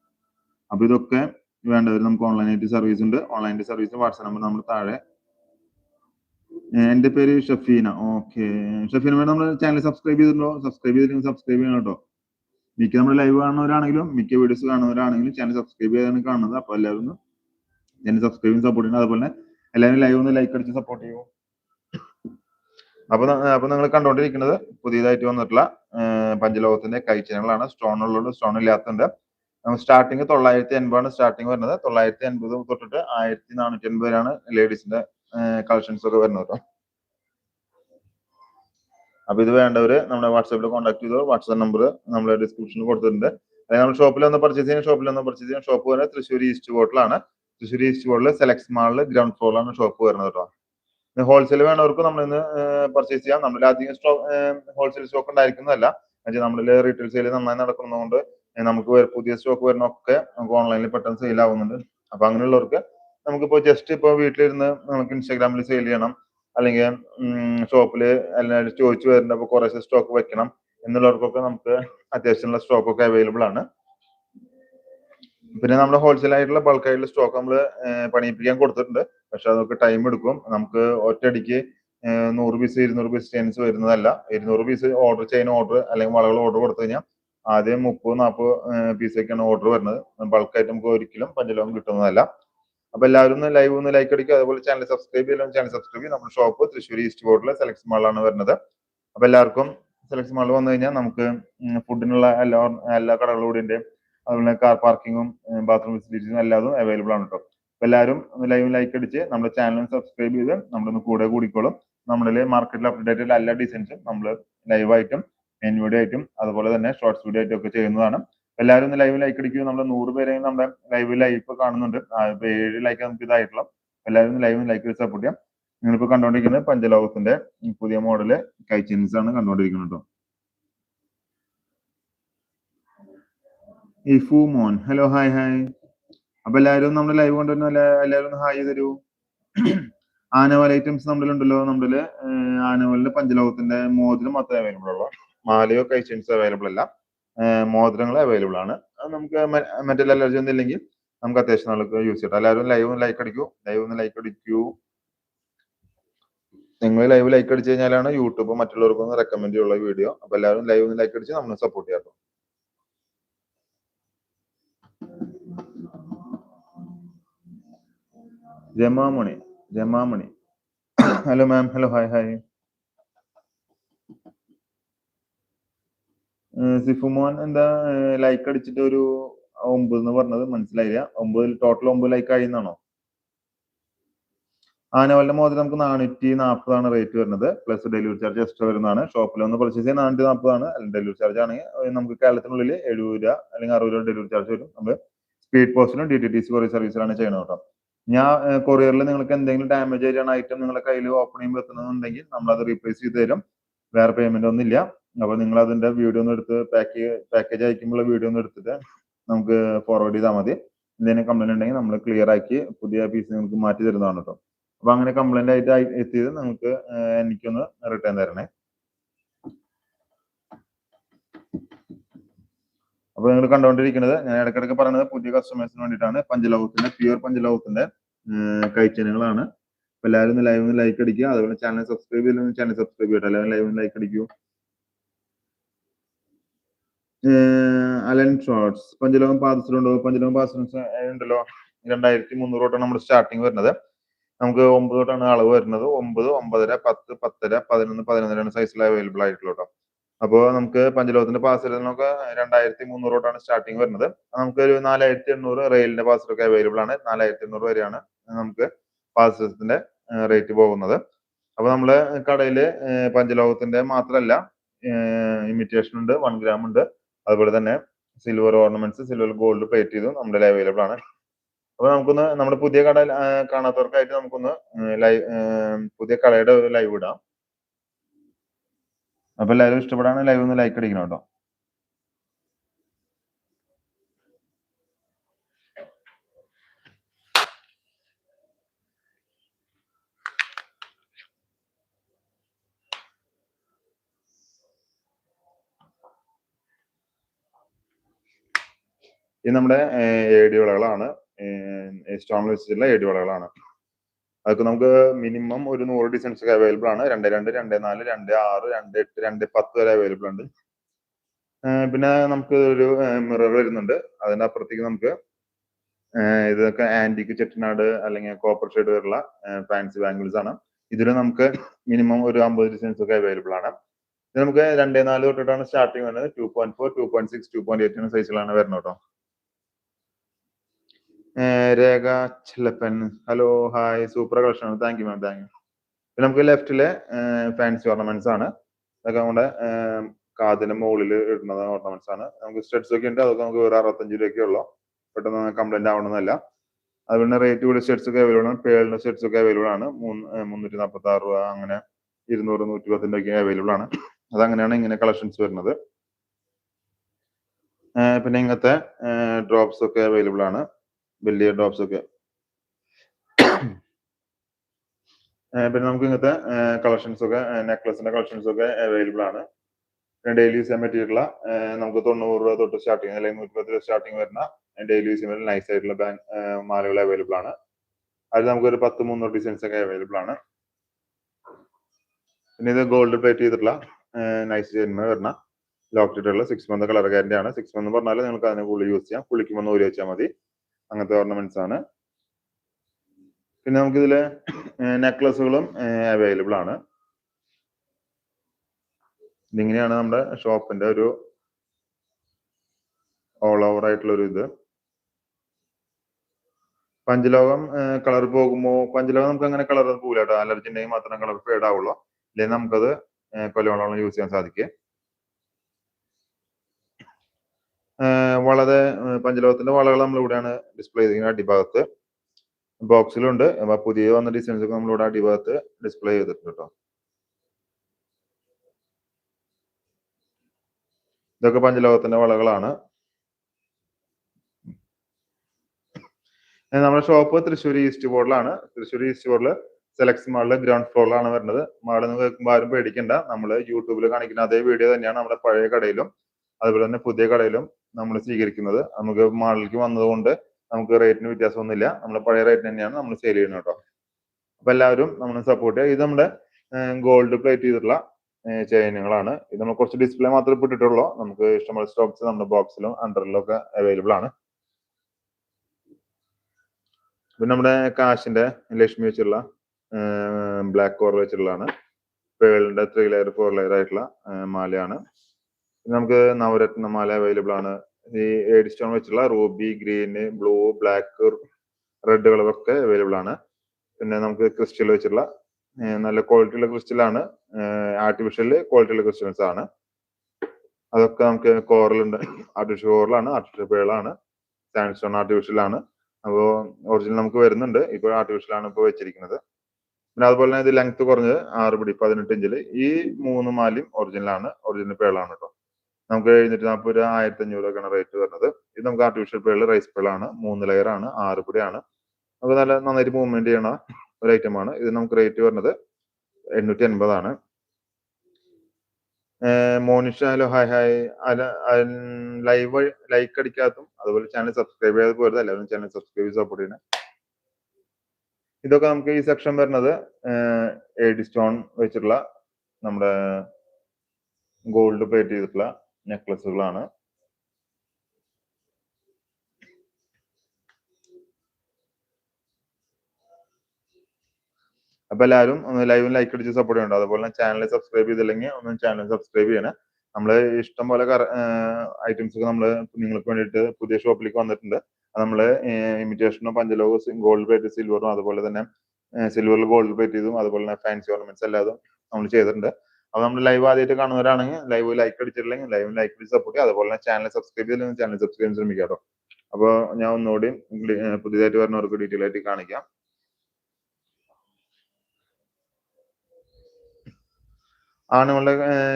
അപ്പൊ ഇതൊക്കെ വേണ്ടവർ നമുക്ക് ഓൺലൈനായിട്ട് സർവീസ് ഉണ്ട്. ഓൺലൈൻ സർവീസ് വാട്സാപ്പ് നമ്പർ നമ്മൾ താഴെ. എന്റെ പേര് ഷഫീന. ഓക്കെ. ഷഫീന മേഡം നമ്മുടെ ചാനൽ സബ്സ്ക്രൈബ് ചെയ്തിട്ടുണ്ടോ? സബ്സ്ക്രൈബ് ചെയ്തില്ലെങ്കിൽ സബ്സ്ക്രൈബ് ചെയ്യണം കേട്ടോ. മിക്ക നമ്മൾ ലൈവ് കാണുന്നവരാണെങ്കിലും മിക്ക വീഡിയോസ് കാണുന്നവരാണെങ്കിലും ചാനൽ സബ്സ്ക്രൈബ് ചെയ്താണ് കാണുന്നത്. അപ്പൊ എല്ലാവരും ഒന്ന് ചാനൽ സബ്സ്ക്രൈബ് സപ്പോർട്ട് ചെയ്യണം. അതുപോലെ എല്ലാവരും ലൈവ് ഒന്ന് ലൈക്ക് അടിച്ച് സപ്പോർട്ട് ചെയ്യൂ. അപ്പൊ അപ്പൊ നിങ്ങൾ കണ്ടുകൊണ്ടിരിക്കുന്നത് പുതിയതായിട്ട് വന്നിട്ടുള്ള പഞ്ചലോകത്തിന്റെ കൈ സ്റ്റോൺ ഉള്ളത് സ്റ്റോൺ ഇല്ലാത്തതുണ്ട്. സ്റ്റാർട്ടിങ് തൊള്ളായിരത്തി എൺപതാണ് സ്റ്റാർട്ടിങ് വരുന്നത്. തൊള്ളായിരത്തി എൺപത് തൊട്ടിട്ട് ആയിരത്തി നാനൂറ്റി എൺപത് വരെയാണ് ലേഡീസിന്റെ കളക്ഷൻസ് ഒക്കെ വരുന്നത് കേട്ടോ. അപ്പൊ ഇത് വേണ്ടവര് നമ്മുടെ വാട്സാപ്പിൽ കോൺടാക്ട് ചെയ്തോ വാട്സാപ്പ് നമ്പർ നമ്മൾ ഡിസ്ക്രിപ്ഷനിൽ കൊടുത്തിട്ടുണ്ട്. അല്ലെങ്കിൽ നമ്മൾ ഷോപ്പിൽ ഒന്ന് പർച്ചേസ് ചെയ്യാൻ ഷോപ്പിൽ ഒന്ന് പർച്ചേസ് ചെയ്യാൻ ഷോപ്പ് വരുന്നത് തൃശ്ശൂർ ഈസ്റ്റ് ബോട്ടിലാണ് തൃശ്ശൂർ ഈസ്റ്റ് ബോട്ടിൽ സെലക്സ് മാളിൽ ഗ്രൗണ്ട് ഫ്ലോറിലാണ് ഷോപ്പ് വരുന്നത് കേട്ടോ. ഹോൾസെയിൽ വേണവർക്ക് നമ്മൾ ഇന്ന് പർച്ചേസ് ചെയ്യാം. നമ്മളിൽ അധികം സ്റ്റോക്ക് ഹോൾസെയിൽ സ്റ്റോക്ക് ഉണ്ടായിരിക്കുന്നതല്ല. എന്നുവെച്ചാൽ നമ്മളിൽ റീറ്റെയിൽ സെയിൽ നന്നായി നടക്കുന്നതുകൊണ്ട് നമുക്ക് പുതിയ സ്റ്റോക്ക് വരുന്നൊക്കെ നമുക്ക് ഓൺലൈനിൽ പെട്ടെന്ന് സെയിൽ ആവുന്നുണ്ട്. അപ്പൊ അങ്ങനെയുള്ളവർക്ക് നമുക്കിപ്പോ ജസ്റ്റ് ഇപ്പൊ വീട്ടിലിരുന്ന് നമുക്ക് ഇൻസ്റ്റാഗ്രാമിൽ സെയിൽ ചെയ്യണം. അല്ലെങ്കിൽ ഷോപ്പിൽ എല്ലാവരും ചോദിച്ചു വരുന്നുണ്ട് അപ്പോൾ സ്റ്റോക്ക് വെക്കണം എന്നുള്ളവർക്കൊക്കെ നമുക്ക് അത്യാവശ്യമുള്ള സ്റ്റോക്ക് ഒക്കെ അവൈലബിൾ ആണ്. പിന്നെ നമ്മൾ ഹോൾസെയിൽ ആയിട്ടുള്ള ബൾക്ക് ആയിട്ടുള്ള സ്റ്റോക്ക് നമ്മൾ പണിയിപ്പിക്കാൻ കൊടുത്തിട്ടുണ്ട്. പക്ഷെ അതൊക്കെ ടൈം എടുക്കും. നമുക്ക് ഒറ്റയടിക്ക് നൂറ് പീസ് ഇരുന്നൂറ് പീസ് ചെയിൻസ് വരുന്നതല്ല. ഇരുന്നൂറ് പീസ് ഓർഡർ ചെയ്യുന്ന ഓർഡർ അല്ലെങ്കിൽ വളകൾ ഓർഡർ കൊടുത്തു കഴിഞ്ഞാൽ ആദ്യം മുപ്പത് നാൽപ്പത് പീസൊക്കെയാണ് ഓർഡർ വരുന്നത്. ബൾക്കായിട്ട് നമുക്ക് ഒരിക്കലും പഞ്ചലോകം കിട്ടുന്നതല്ല. അപ്പൊ എല്ലാവരും ഒന്ന് ലൈവ് ഒന്ന് ലൈക്ക് അടിക്കുക. അതുപോലെ ചാനൽ സബ്സ്ക്രൈബ് ചെയ്യലും ചാനൽ സബ്സ്ക്രൈബ് ചെയ്യും. നമ്മുടെ ഷോപ്പ് തൃശ്ശൂർ ഈസ്റ്റ് ബോർഡിലെ സെലക്സ് മാളാണ് വരുന്നത്. അപ്പൊ എല്ലാവർക്കും സെലക്സ് മാളിൽ വന്നു കഴിഞ്ഞാൽ നമുക്ക് ഫുഡിനുള്ള എല്ലാ എല്ലാ ഉണ്ട്. അതുപോലെ കാർ പാർക്കിങ്ങും ബാത്റൂം ഫെസിലിറ്റീസും എല്ലാതും അവൈലബിൾ ആണ് കേട്ടോ എല്ലാവരും ഒന്ന് ലൈവ് ലൈക്ക് അടിച്ച് നമ്മുടെ ചാനൽ സബ്സ്ക്രൈബ് ചെയ്ത് നമ്മളൊന്ന് കൂടെ കൂടിക്കോളും. നമ്മുടെ മാർക്കറ്റിൽ അപ്ഡേറ്റ് ആയിട്ടുള്ള എല്ലാ ഡിസൈൻസും നമ്മൾ ലൈവായിട്ടും മെയിൻ വീഡിയോ ആയിട്ടും അതുപോലെ തന്നെ ഷോർട്സ് വീഡിയോ ആയിട്ടും ഒക്കെ ചെയ്യുന്നതാണ്. എല്ലാവരും ഒന്ന് ലൈവ് ലൈക്ക് അടിക്കുക നമ്മൾ നൂറ് പേരെ നമ്മുടെ ലൈവ് ലൈവ് കാണുന്നുണ്ട്. ഏഴ് ലൈക്ക് നമുക്ക് ഇതായിട്ടുള്ള. എല്ലാവരും ഒന്ന് ലൈവ് ലൈക്ക് സപ്പോർട്ട് ചെയ്യാം. നിങ്ങളിപ്പോ കണ്ടുകൊണ്ടിരിക്കുന്നത് പഞ്ചലോകത്തിന്റെ പുതിയ മോഡൽ കൈച്ചിൻസ് ആണ് കണ്ടുകൊണ്ടിരിക്കുന്നത് ഹലോ ഹായ് ഹായ് അപ്പൊ എല്ലാവരും നമ്മുടെ ലൈവ് കൊണ്ടുവരുന്ന എല്ലാ- എല്ലാവരും ഹായ് തരൂ ആനവൽ ഐറ്റംസ് നമ്മുടെ ഉണ്ടല്ലോ നമ്മുടെ ആനവലിന്റെ പഞ്ചലോകത്തിന്റെ മോതിരം മാത്രമേ അവൈലബിൾ ഉള്ളൂ. മാലയോ കൈസ്റ്റൻസ് അവൈലബിൾ അല്ല. മോതിരങ്ങൾ അവൈലബിൾ ആണ്. നമുക്ക് മെറ്റൽ അലർജി ഒന്നും ഇല്ലെങ്കിൽ നമുക്ക് അത്യാവശ്യം നാൾക്ക് യൂസ് ചെയ്യട്ടോ എല്ലാവരും ലൈവ് ഒന്ന് ലൈക്ക് അടിക്കൂ. ലൈവ് ഒന്ന് ലൈക്ക് അടിക്കൂ. നിങ്ങൾ ലൈവ് ലൈക്ക് അടിച്ചു കഴിഞ്ഞാലാണ് യൂട്യൂബ് മറ്റുള്ളവർക്കൊന്ന് റെക്കമെൻഡ് ചെയ്യുള്ള വീഡിയോ അപ്പൊ എല്ലാവരും ലൈവ് ഒന്ന് ലൈക്ക് അടിച്ച് നമ്മൾ സപ്പോർട്ട് ചെയ്യാം ജമാമണി ജമാമണി. Hello ma'am hello hi hi Sifumon എന്താ ലൈക്ക് അടിച്ചിട്ട് ഒരു ഒമ്പത് എന്ന് പറഞ്ഞത് മനസ്സിലായില്ല. ഒമ്പതിൽ ടോട്ടൽ ഒമ്പത് ലൈക്ക് എന്നാണോ? ആനവലിന്റെ മോതിരം നമുക്ക് നാനൂറ്റി നാൽപ്പതാണ് റേറ്റ് വരുന്നത്. പ്ലസ് ഡെലിവറി ചാർജ് എക്സ്ട്രാ വരുന്നതാണ്. ഷോപ്പിൽ ഒന്ന് പർച്ചേസ് ചെയ്യാൻ നാനൂറ്റി നാൽപ്പതാണ് ഡെലിവറി ചാർജ് ആണെങ്കിൽ നമുക്ക് കേരളത്തിനുള്ളിൽ എഴുപത് രൂപ അല്ലെങ്കിൽ അറുപത് രൂപ ഡെലിവറി ചാർജ് വരും. നമ്മൾ സ്പീഡ് പോസ്റ്റിനും ഡി ടി ടി സി കുറേ സർവീസിലാണ് ചെയ്യുന്നത് കേട്ടോ. ഞാൻ കൊറിയറിൽ നിങ്ങൾക്ക് എന്തെങ്കിലും ഡാമേജ് ആയിട്ടാണ് ഐറ്റം നിങ്ങളുടെ കയ്യിൽ ഓപ്പൺ ചെയ്യുമ്പോൾ എത്തുന്നുണ്ടെങ്കിൽ അത് റീപ്ലേസ് ചെയ്ത് തരും. വേറെ പേയ്മെന്റ് ഒന്നും ഇല്ല. അപ്പൊ നിങ്ങൾ അതിന്റെ വീഡിയോ ഒന്ന് എടുത്ത് പാക്ക് പാക്കേജ് അയക്കുമ്പോൾ വീഡിയോ ഒന്ന് എടുത്തിട്ട് നമുക്ക് ഫോർവേഡ് ചെയ്താൽ മതി. എന്തെങ്കിലും കംപ്ലൈന്റ് ഉണ്ടെങ്കിൽ നമ്മൾ ക്ലിയർ ആക്കി പുതിയ പീസ് നിങ്ങൾക്ക് മാറ്റി തരുന്നതാണ് കേട്ടോ അപ്പൊ അങ്ങനെ കംപ്ലൈന്റ് ആയിട്ട് ആയി- എത്തിയത് നിങ്ങൾക്ക് എനിക്കൊന്ന് റിട്ടേൺ തരണേ. അപ്പൊ നിങ്ങൾ കണ്ടുകൊണ്ടിരിക്കുന്നത് ഞാൻ ഇടയ്ക്കിടയ്ക്ക് പറയുന്നത് പുതിയ കസ്റ്റമേഴ്സിന് വേണ്ടിയിട്ടാണ്. പഞ്ചലോകത്തിന്റെ പ്യുവർ പഞ്ചലോകത്തിന്റെ കൈച്ചനുകളാണ്. അപ്പൊ എല്ലാവരും ഒന്ന് ലൈവ് ലൈക്ക് അടിക്കുക. അതുപോലെ ചാനൽ സബ്സ്ക്രൈബ് ചെയ്തില്ലെങ്കിൽ ചാനൽ സബ്സ്ക്രൈബ് ചെയ്യട്ടെ. എല്ലാവരും ലൈവ് ലൈക്ക് അടിക്കൂ. അലൻ ഷോർട്സ് പഞ്ചലോകം പാദസരമുണ്ടോ പഞ്ചലോകം പാദസ് ഉണ്ടല്ലോ. രണ്ടായിരത്തി മുന്നൂറ് തൊട്ടാണ് നമ്മുടെ സ്റ്റാർട്ടിങ് വരുന്നത്. നമുക്ക് ഒമ്പത് തൊട്ടാണ് അളവ് വരുന്നത്. ഒമ്പത് ഒമ്പതര പത്ത് പത്തര പതിനൊന്ന് പതിനൊന്നരാണ് സൈസിൽ അവൈലബിൾ ആയിട്ടുള്ളൂ കേട്ടോ. അപ്പോൾ നമുക്ക് പഞ്ചലോഹത്തിന്റെ പഞ്ചലോകത്തിന്റെ പാസലൊക്കെ രണ്ടായിരത്തി മുന്നൂറ് തൊട്ടാണ് സ്റ്റാർട്ടിങ് വരുന്നത്. നമുക്ക് ഒരു നാലായിരത്തി എണ്ണൂറ് റെയിലിന്റെ പാസ് ഒക്കെ അവൈലബിൾ ആണ്. നാലായിരത്തി എണ്ണൂറ് വരെയാണ് നമുക്ക് പാസ് റേറ്റ് പോകുന്നത്. അപ്പൊ നമ്മൾ കടയിൽ പഞ്ചലോഹത്തിന്റെ മാത്രമല്ല ഇമിറ്റേഷൻ ഉണ്ട് വൺ ഗ്രാം ഉണ്ട്. അതുപോലെ തന്നെ silver ornaments silver gold plate ചെയ്തും നമ്മുടെ അവൈലബിൾ ആണ്. അപ്പൊ നമുക്കൊന്ന് നമ്മുടെ പുതിയ കട കാണാത്തവർക്കായിട്ട് നമുക്കൊന്ന് ലൈവ് പുതിയ കടയുടെ ഒരു ലൈവ് ഇടാം. അപ്പൊ എല്ലാവരും ഇഷ്ടപ്പെടാണ് ലൈവ് ഒന്ന് ലൈക്ക് അടിക്കണം കേട്ടോ ഇത് നമ്മുടെ ഏടി വിളകളാണ് സ്റ്റോൺ വെച്ചിട്ടുള്ള ഏടി വളകളാണ് അതൊക്കെ നമുക്ക് മിനിമം ഒരു നൂറ് ഡിസൈൻസ് ഒക്കെ അവൈലബിൾ ആണ്. രണ്ട് രണ്ട് രണ്ട് നാല് രണ്ട് ആറ് രണ്ട് എട്ട് രണ്ട് പത്ത് വരെ അവൈലബിൾ ഉണ്ട്. പിന്നെ നമുക്ക് ഒരു മിറർ വരുന്നുണ്ട്. അതിന്റെ അപ്പുറത്തേക്ക് നമുക്ക് ഇതൊക്കെ ആന്റിക്ക് ചെട്ടിനാട് അല്ലെങ്കിൽ കോപ്പർ ഷെയ്ഡ് വരെയുള്ള ഫാൻസി ബാംഗിൾസ് ആണ്. ഇതിൽ നമുക്ക് മിനിമം ഒരു അമ്പത് ഡിസൈൻസ് ഒക്കെ അവൈലബിൾ ആണ്. ഇത് നമുക്ക് രണ്ടേ നാല് തൊട്ടിട്ടാണ് സ്റ്റാർട്ടിങ് വരുന്നത്. Two point four two point six two point eight സൈസിലാണ് വരുന്നത് കേട്ടോ. Rekha Chellappan. Hello hi super collection thank you ma'am thank you പിന്നെ നമുക്ക് ലെഫ്റ്റിലെ ഫാൻസി ഓർണമെന്റ്സ് ആണ്. അതൊക്കെ നമ്മുടെ കാതിന് മുകളിൽ ഇടുന്ന ഓർണമെന്റ്സ് ആണ്. നമുക്ക് സ്റ്റഡ്സ് ഒക്കെ ഉണ്ട്. അതൊക്കെ നമുക്ക് വേറെ അറുപത്തഞ്ച് രൂപയൊക്കെ ഉള്ളൂ. പെട്ടെന്ന് കംപ്ലൈന്റ് ആവണമെന്നല്ല. അതുപോലെ റേറ്റ് കൂടിയ സ്റ്റഡ്സ് ഒക്കെ അവൈലബിൾ ആണ്. പേളിന്റെ സ്റ്റഡ്സ് ഒക്കെ അവൈലബിൾ ആണ്. മൂന്ന് മുന്നൂറ്റി നാൽപ്പത്തി ആറ് രൂപ അങ്ങനെ ഇരുന്നൂറ് നൂറ്റി പത്തിന്റെ ഒക്കെ അവൈലബിൾ ആണ്. അതങ്ങനെയാണ് ഇങ്ങനെ കളക്ഷൻസ് വരുന്നത്. പിന്നെ ഇങ്ങനത്തെ ഡ്രോപ്സ് ഒക്കെ അവൈലബിൾ ആണ്. വലിയ ഡ്രോപ്സ് ഒക്കെ. പിന്നെ നമുക്ക് ഇങ്ങനത്തെ കളക്ഷൻസ് ഒക്കെ നെക്ലസിന്റെ കളക്ഷൻസ് ഒക്കെ അവൈലബിൾ ആണ്. ഡെയിലി യൂസ് ചെയ്യാൻ പറ്റിയിട്ടുള്ള നമുക്ക് തൊണ്ണൂറ് രൂപ തൊട്ട് സ്റ്റാർട്ടിങ് അല്ലെങ്കിൽ നൂറ്റി പത്ത് രൂപ സ്റ്റാർട്ടിങ് വരുന്ന ഡെയിലി യൂസ് ചെയ്യുമ്പോൾ നൈസ് ആയിട്ടുള്ള ബാങ്ക് മാലകൾ അവൈലബിൾ ആണ്. അതിൽ നമുക്ക് ഒരു പത്ത് മുന്നൂറ് ഡിസൈൻസ് ഒക്കെ അവൈലബിൾ ആണ്. പിന്നെ ഇത് ഗോൾഡ് പ്ലേറ്റ് ചെയ്തിട്ടുള്ള നൈസ് ചെയിന്മ വരുന്ന ലോക്ക് ഉള്ള സിക്സ് മന്ത് കളർ ഗ്യാരണ്ടി ആണ്. സിക്സ് മന്ത് പറഞ്ഞാൽ നിങ്ങൾക്ക് അതിനെ കൂടുതൽ യൂസ് ചെയ്യാം. കുളിക്കുമ്പോൾ ഊരി വെച്ചാൽ മതി. അങ്ങനത്തെ ഓർണമെന്റ്സ് ആണ്. പിന്നെ നമുക്ക് ഇതിൽ നെക്ലസുകളും അവൈലബിൾ ആണ്. ഇതിങ്ങനെയാണ് നമ്മുടെ ഷോപ്പിന്റെ ഒരു ഓൾ ഓവർ ആയിട്ടുള്ള ഒരു ഇത്. പഞ്ചലോകം കളർ പോകുമ്പോൾ പഞ്ചലോകം നമുക്ക് അങ്ങനെ കളർ പോകില്ല കേട്ടോ. അലർജി ഉണ്ടെങ്കിൽ മാത്രമേ കളർ ഫേഡ് ആവുള്ളൂ. അല്ലെങ്കിൽ നമുക്കത് കൊല്ലവളോളം യൂസ് ചെയ്യാൻ സാധിക്കും. വളരെ പഞ്ചലോകത്തിന്റെ വളകൾ നമ്മൾ ഇവിടെയാണ് ഡിസ്പ്ലേ ചെയ്തിരിക്കുന്നത് അടിഭാഗത്ത്. ബോക്സിലുണ്ട് പുതിയ വന്ന ഡിസൈൻസ് ഒക്കെ നമ്മളിവിടെ അടിഭാഗത്ത് ഡിസ്പ്ലേ ചെയ്തിട്ടുണ്ട് കേട്ടോ ഇതൊക്കെ പഞ്ചലോകത്തിന്റെ വളകളാണ്. നമ്മുടെ ഷോപ്പ് തൃശ്ശൂർ ഈസ്റ്റ് ബോർഡിലാണ് തൃശ്ശൂർ ഈസ്റ്റ് ബോർഡിൽ സെലക്സ് മാളിൽ ഗ്രൗണ്ട് ഫ്ലോറിലാണ് വരുന്നത്. മാളിൽ നിന്ന് കേൾക്കുമ്പോൾ ആരും പേടിക്കണ്ട. നമ്മൾ യൂട്യൂബിൽ കാണിക്കുന്ന അതേ വീഡിയോ തന്നെയാണ് നമ്മുടെ പഴയ കടയിലും അതുപോലെ തന്നെ പുതിയ കടയിലും നമ്മൾ സ്വീകരിക്കുന്നത്. നമുക്ക് മാളിലേക്ക് വന്നതുകൊണ്ട് നമുക്ക് റേറ്റിന് വ്യത്യാസമൊന്നുമില്ല. നമ്മുടെ പഴയ റേറ്റ് തന്നെയാണ് നമ്മൾ സെയിൽ ചെയ്യുന്നത് കേട്ടോ. അപ്പൊ എല്ലാവരും നമ്മൾ സപ്പോർട്ട് ചെയ്യുക. ഇത് നമ്മുടെ ഗോൾഡ് പ്ലേറ്റ് ചെയ്തിട്ടുള്ള ചെയിനുകളാണ്. ഇത് നമ്മൾ കുറച്ച് ഡിസ്പ്ലേ മാത്രമേ ഇട്ടിട്ടുള്ളൂ. നമുക്ക് ഇഷ്ടമുള്ള സ്റ്റോക്സ് നമ്മുടെ ബോക്സിലും അണ്ടറിലും ഒക്കെ അവൈലബിൾ ആണ്. പിന്നെ നമ്മുടെ കാശിന്റെ ലക്ഷ്മി വെച്ചുള്ള ബ്ലാക്ക് കോർ വെച്ചിട്ടുള്ളതാണ്. പേളിന്റെ ത്രീ ലെയർ ഫോർ ലെയർ ആയിട്ടുള്ള മാലയാണ്. നമുക്ക് നവരത്നമാല അവൈലബിൾ ആണ്. ഈ ഏഡ് സ്റ്റോൺ വെച്ചുള്ള ruby green blue black red കളറൊക്കെ അവൈലബിൾ ആണ്. പിന്നെ നമുക്ക് ക്രിസ്റ്റൽ വെച്ചിട്ടുള്ള നല്ല ക്വാളിറ്റി ക്വാളിറ്റിയുള്ള ക്രിസ്റ്റലാണ് ആർട്ടിഫിഷ്യൽ ക്വാളിറ്റി ഉള്ള ക്രിസ്റ്റൽസ് ആണ്. അതൊക്കെ നമുക്ക് കോറൽ ഉണ്ട്. ആർട്ടിഫിഷ്യൽ ആണ് ആർട്ടിഫിഷ്യൽ പേളാണ് സാൻഡ് സ്റ്റോൺ ആർട്ടിഫിഷ്യൽ ആണ്. അപ്പോൾ ഒറിജിനൽ നമുക്ക് വരുന്നുണ്ട്. ഇപ്പോൾ ആർട്ടിഫിഷ്യൽ ആണ് ഇപ്പോൾ വെച്ചിരിക്കുന്നത്. പിന്നെ അതുപോലെ തന്നെ ഇത് ലെങ്ത് കുറഞ്ഞത് ആറ് പിടി പതിനെട്ട് ഇഞ്ചിൽ ഈ മൂന്ന് മാലയും ഒറിജിനൽ ആണ്. ഒറിജിനൽ പേളാണ് കേട്ടോ. നമുക്ക് എഴുന്നൂറ്റി നാൽപ്പത് രൂപ ആയിരത്തി അഞ്ഞൂറ് അഞ്ഞൂറൊക്കെയാണ് റേറ്റ് വരുന്നത്. ഇത് നമുക്ക് ആർട്ടിഫിഷ്യൽ പേൾ റൈസ് പേളാണ് മൂന്ന് ലെയർ ആണ് ആറ് പിടിയാണ്. നമുക്ക് നല്ല നന്നായിട്ട് മൂവ്മെന്റ് ചെയ്യണ ഒരു ഐറ്റം ആണ്. ഇത് നമുക്ക് റേറ്റ് വരുന്നത് എണ്ണൂറ്റി അൻപതാണ് മോനിഷ ഹലോ ഹായ് ഹായ് അല്ല ലൈവ് ലൈക്ക് അടിക്കാത്തും അതുപോലെ ചാനൽ സബ്സ്ക്രൈബ് ചെയ്യാതെ പോരുത്. എല്ലാവരും ചാനൽ സബ്സ്ക്രൈബ് സപ്പോർട്ട് ചെയ്യണേ. ഇതൊക്കെ നമുക്ക് ഈ സെക്ഷൻ വരുന്നത് എഡി സ്റ്റോൺ വെച്ചിട്ടുള്ള നമ്മുടെ ഗോൾഡ് പ്ലേറ്റ് ചെയ്തിട്ടുള്ള നെക്ലസുകളാണ്. അപ്പൊ എല്ലാവരും ഒന്ന് ലൈവിൽ ലൈക്ക് അടിച്ച് സപ്പോർട്ട് ചെയ്യണം അതുപോലെ തന്നെ ചാനൽ സബ്സ്ക്രൈബ് ചെയ്തില്ലെങ്കിൽ ഒന്ന് ചാനൽ സബ്സ്ക്രൈബ് ചെയ്യണം. നമ്മൾ ഇഷ്ടം പോലെ ഐറ്റംസ് ഒക്കെ നമ്മൾ നിങ്ങൾക്ക് വേണ്ടിയിട്ട് പുതിയ ഷോപ്പിലേക്ക് വന്നിട്ടുണ്ട്. നമ്മൾ ഇമിറ്റേഷനും പഞ്ചലോകം ഗോൾഡ് പ്ലേറ്റ് സിൽവറും അതുപോലെ തന്നെ സിൽവറിൽ ഗോൾഡ് പ്ലേറ്റ് ചെയ്തും അതുപോലെ തന്നെ ഫാൻസി ഓർണമെന്റ്സ് എല്ലാതും നമ്മൾ ചെയ്തിട്ടുണ്ട്. അപ്പൊ നമ്മൾ ലൈവ് ആദ്യമായിട്ട് കാണുന്നവരാണെങ്കിൽ ലൈവ് ലൈക്ക് അടിച്ചിട്ടില്ലെങ്കിൽ ലൈവ് ലൈക്ക് അടിച്ച് സപ്പോർട്ട് ചെയ്യുക. അതുപോലെ തന്നെ ചാനൽ സബ്സ്ക്രൈബ് ചെയ്തില്ലെങ്കിൽ ചാനൽ സബ്സ്ക്രൈബ് ശ്രമിക്കാം കേട്ടോ. അപ്പോൾ ഞാൻ ഒന്നുകൂടി പുതിയതായിട്ട് വരുന്നവർക്ക് ഡീറ്റെയിൽ ആയിട്ട് കാണിക്കാം. ആണുങ്ങളുടെ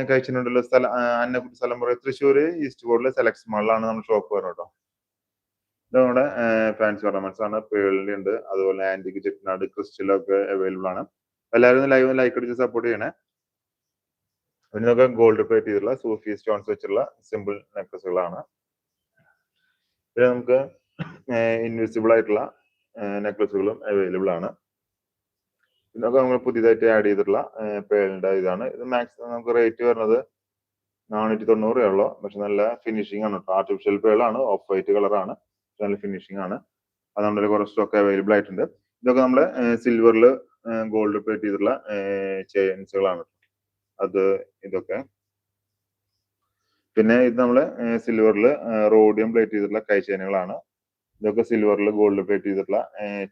കഴിച്ചിട്ടുള്ള സ്ഥലം അന്നക്കുട്ടി സ്ഥലം പറയും. തൃശ്ശൂർ ഈസ്റ്റ് ബോർഡിലെ സെലക്സ് മാളിലാണ് നമ്മുടെ ഷോപ്പ് വരുന്നത് കേട്ടോ. ഇത് നമ്മുടെ ഫാൻസി ഓർണമെന്റ്സ് ആണ്. പേളിന്റെ ഉണ്ട്. അതുപോലെ ആന്റിക് ചെട്ടിനാട് ക്രിസ്റ്റലൊക്കെ അവൈലബിൾ ആണ്. എല്ലാവരും ലൈവ് ലൈക്ക് അടിച്ച് സപ്പോർട്ട് ചെയ്യണേ. ഇതിനൊക്കെ ഗോൾഡ് പ്ലേറ്റ് ചെയ്തിട്ടുള്ള സൂഫി സ്റ്റോൺസ് വെച്ചുള്ള സിമ്പിൾ നെക്ലസുകളാണ് പിന്നെ നമുക്ക് ഇൻവിസിബിൾ ആയിട്ടുള്ള നെക്ലസുകളും അവൈലബിൾ ആണ്. ഇതൊക്കെ നമ്മൾ പുതിയതായിട്ട് ആഡ് ചെയ്തിട്ടുള്ള പേരിന്റെ ഇതാണ്. ഇത് മാക്സിമം നമുക്ക് റേറ്റ് വരുന്നത് നാനൂറ്റി തൊണ്ണൂറ് ഉള്ളൂ. പക്ഷെ നല്ല ഫിനിഷിംഗ് ആണ് കേട്ടോ. ആർട്ടിഫിഷ്യൽ പേളാണ് ഓഫ് വൈറ്റ് കളറാണ് നല്ല ഫിനിഷിംഗ് ആണ്. അത് നമ്മുടെ സ്റ്റോക്ക് അവൈലബിൾ ആയിട്ടുണ്ട്. ഇതൊക്കെ നമ്മൾ സിൽവറിൽ ഗോൾഡ് പ്ലേറ്റ് ചെയ്തിട്ടുള്ള ചെയിൻസുകളാണ് അത് ഇതൊക്കെ. പിന്നെ ഇത് നമ്മൾ സിൽവറിൽ റോഡിയം പ്ലേറ്റ് ചെയ്തിട്ടുള്ള കൈ ചെയിനുകളാണ്. ഇതൊക്കെ സിൽവറിൽ ഗോൾഡ് പ്ലേറ്റ് ചെയ്തിട്ടുള്ള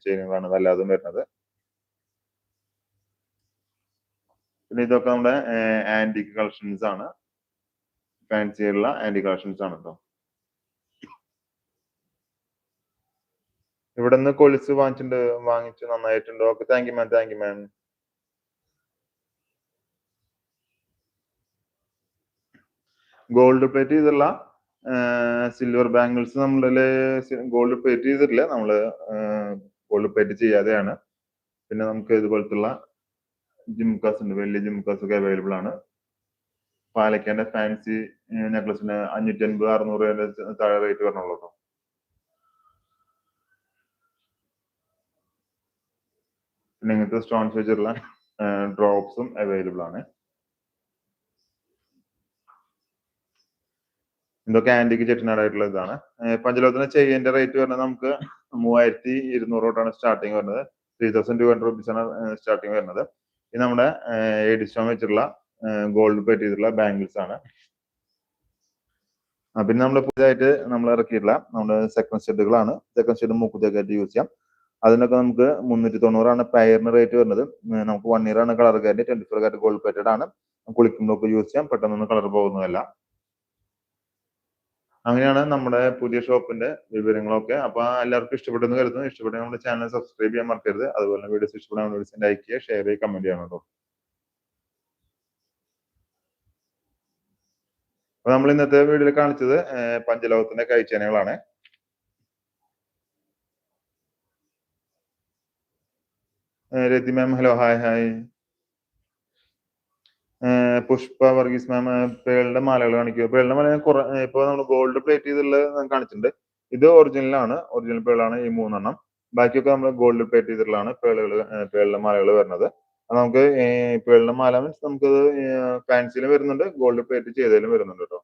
ചെയിനുകളാണ്. അല്ലാതെ വരുന്നത്. പിന്നെ ഇതൊക്കെ നമ്മുടെ ആന്റിക് കളക്ഷൻസ് ആണ്. ഫാൻസി ആയിട്ടുള്ള ആന്റി കളക്ഷൻസ് ആണ് കേട്ടോ ഇവിടെ നിന്ന് കൊലുസ് വാങ്ങിച്ചിട്ടുണ്ട് വാങ്ങിച്ചു നന്നായിട്ടുണ്ട്. Okay thank you ma'am thank you ma'am gold plate ചെയ്തുള്ള സിൽവർ ബാംഗിൾസ് നമ്മളിൽ ഗോൾഡ് പ്ലേറ്റ് ചെയ്തിട്ടില്ല. നമ്മൾ ഗോൾഡ് പ്ലേറ്റ് ചെയ്യാതെയാണ്. പിന്നെ നമുക്ക് ഇതുപോലത്തുള്ള ജിംകാസ് ഉണ്ട്. വലിയ ജിംകാസ് ഒക്കെ അവൈലബിൾ ആണ്. പാലക്കാന്റെ ഫാൻസി നെക്ലസിന് അഞ്ഞൂറ്റി അൻപത് അറുന്നൂറ് രൂപയുടെ താഴെ റേറ്റ് വരണുള്ളൂ കേട്ടോ പിന്നെ ഇങ്ങനത്തെ സ്റ്റോൺസ് വെച്ചിട്ടുള്ള ഡ്രോപ്സും അവൈലബിൾ ആണ്. ഇതൊക്കെ ആന്റിക്ക് ചെട്ടിനാടായിട്ടുള്ള ഇതാണ്. പഞ്ചലോത്തിന് ചെയ്യന്റെ റേറ്റ് വരുന്നത് നമുക്ക് മൂവായിരത്തി ഇരുന്നൂറ് തൊട്ടാണ് സ്റ്റാർട്ടിങ് വരുന്നത്. Three thousand two hundred rupees ആണ് സ്റ്റാർട്ടിങ് വരുന്നത്. ഇത് നമ്മുടെ എഡിസ്റ്റോൺ വെച്ചിട്ടുള്ള ഗോൾഡ് പ്ലേറ്റ് ചെയ്തിട്ടുള്ള ബാംഗിൾസ് ആണ്. പിന്നെ നമ്മൾ പുതിയതായിട്ട് നമ്മൾ ഇറക്കിയിട്ടുള്ള നമ്മുടെ സെക്കൻഡ് സെറ്റുകളാണ് സെക്കൻഡ് ഷെഡ് മൂക്കുത്തിയൊക്കെ ആയിട്ട് യൂസ് ചെയ്യാം. അതിനൊക്കെ നമുക്ക് മുന്നൂറ്റി തൊണ്ണൂറാണ് പയറിന് റേറ്റ് വരുന്നത്. നമുക്ക് വൺ ഇയർ ആണ് കളർ കാര്യം twenty four carat gold plated ആണ്. കുളിക്കുമ്പോഴൊക്കെ യൂസ് ചെയ്യാം. പെട്ടെന്നൊന്നും കളർ പോകുന്നതല്ല. അങ്ങനെയാണ് നമ്മുടെ പുതിയ ഷോപ്പിന്റെ വിവരങ്ങളൊക്കെ. അപ്പൊ എല്ലാവർക്കും ഇഷ്ടപ്പെട്ടെന്ന് കരുതുന്നു. ഇഷ്ടപ്പെട്ട നമ്മുടെ ചാനൽ സബ്സ്ക്രൈബ് ചെയ്യാൻ മറക്കരുത്. അതുപോലെ വീഡിയോസ് ഇഷ്ടപ്പെടാൻ വീഡിയോസ് ലൈക്ക് ചെയ്യുക ഷെയർ ചെയ്യുക കമന്റ് ചെയ്യണം കേട്ടോ. അപ്പൊ നമ്മൾ ഇന്നത്തെ വീഡിയോയിൽ കാണിച്ചത് പഞ്ചലോകത്തിന്റെ കൈച്ചേനകളാണ്. Rathi ma'am hello hi hi Pushpa Varghese ma'am പേളുടെ മാലകൾ കാണിക്കുക. പേളുടെ മാല കുറെ ഇപ്പൊ നമ്മൾ ഗോൾഡ് പ്ലേറ്റ് ചെയ്തിട്ടുള്ള കാണിച്ചിട്ടുണ്ട്. ഇത് ഒറിജിനൽ ആണ്. ഒറിജിനൽ പേളാണ് ഈ മൂന്നെണ്ണം. ബാക്കിയൊക്കെ നമ്മൾ ഗോൾഡ് പ്ലേറ്റ് ചെയ്തിട്ടുള്ളതാണ് പേളുകൾ പേളുടെ മാലകൾ വരുന്നത്. നമുക്ക് പേളുടെ മാല മീൻസ് നമുക്കത് ഫാൻസിയിലും വരുന്നുണ്ട്. ഗോൾഡ് പ്ലേറ്റ് ചെയ്തതിലും വരുന്നുണ്ട് കേട്ടോ.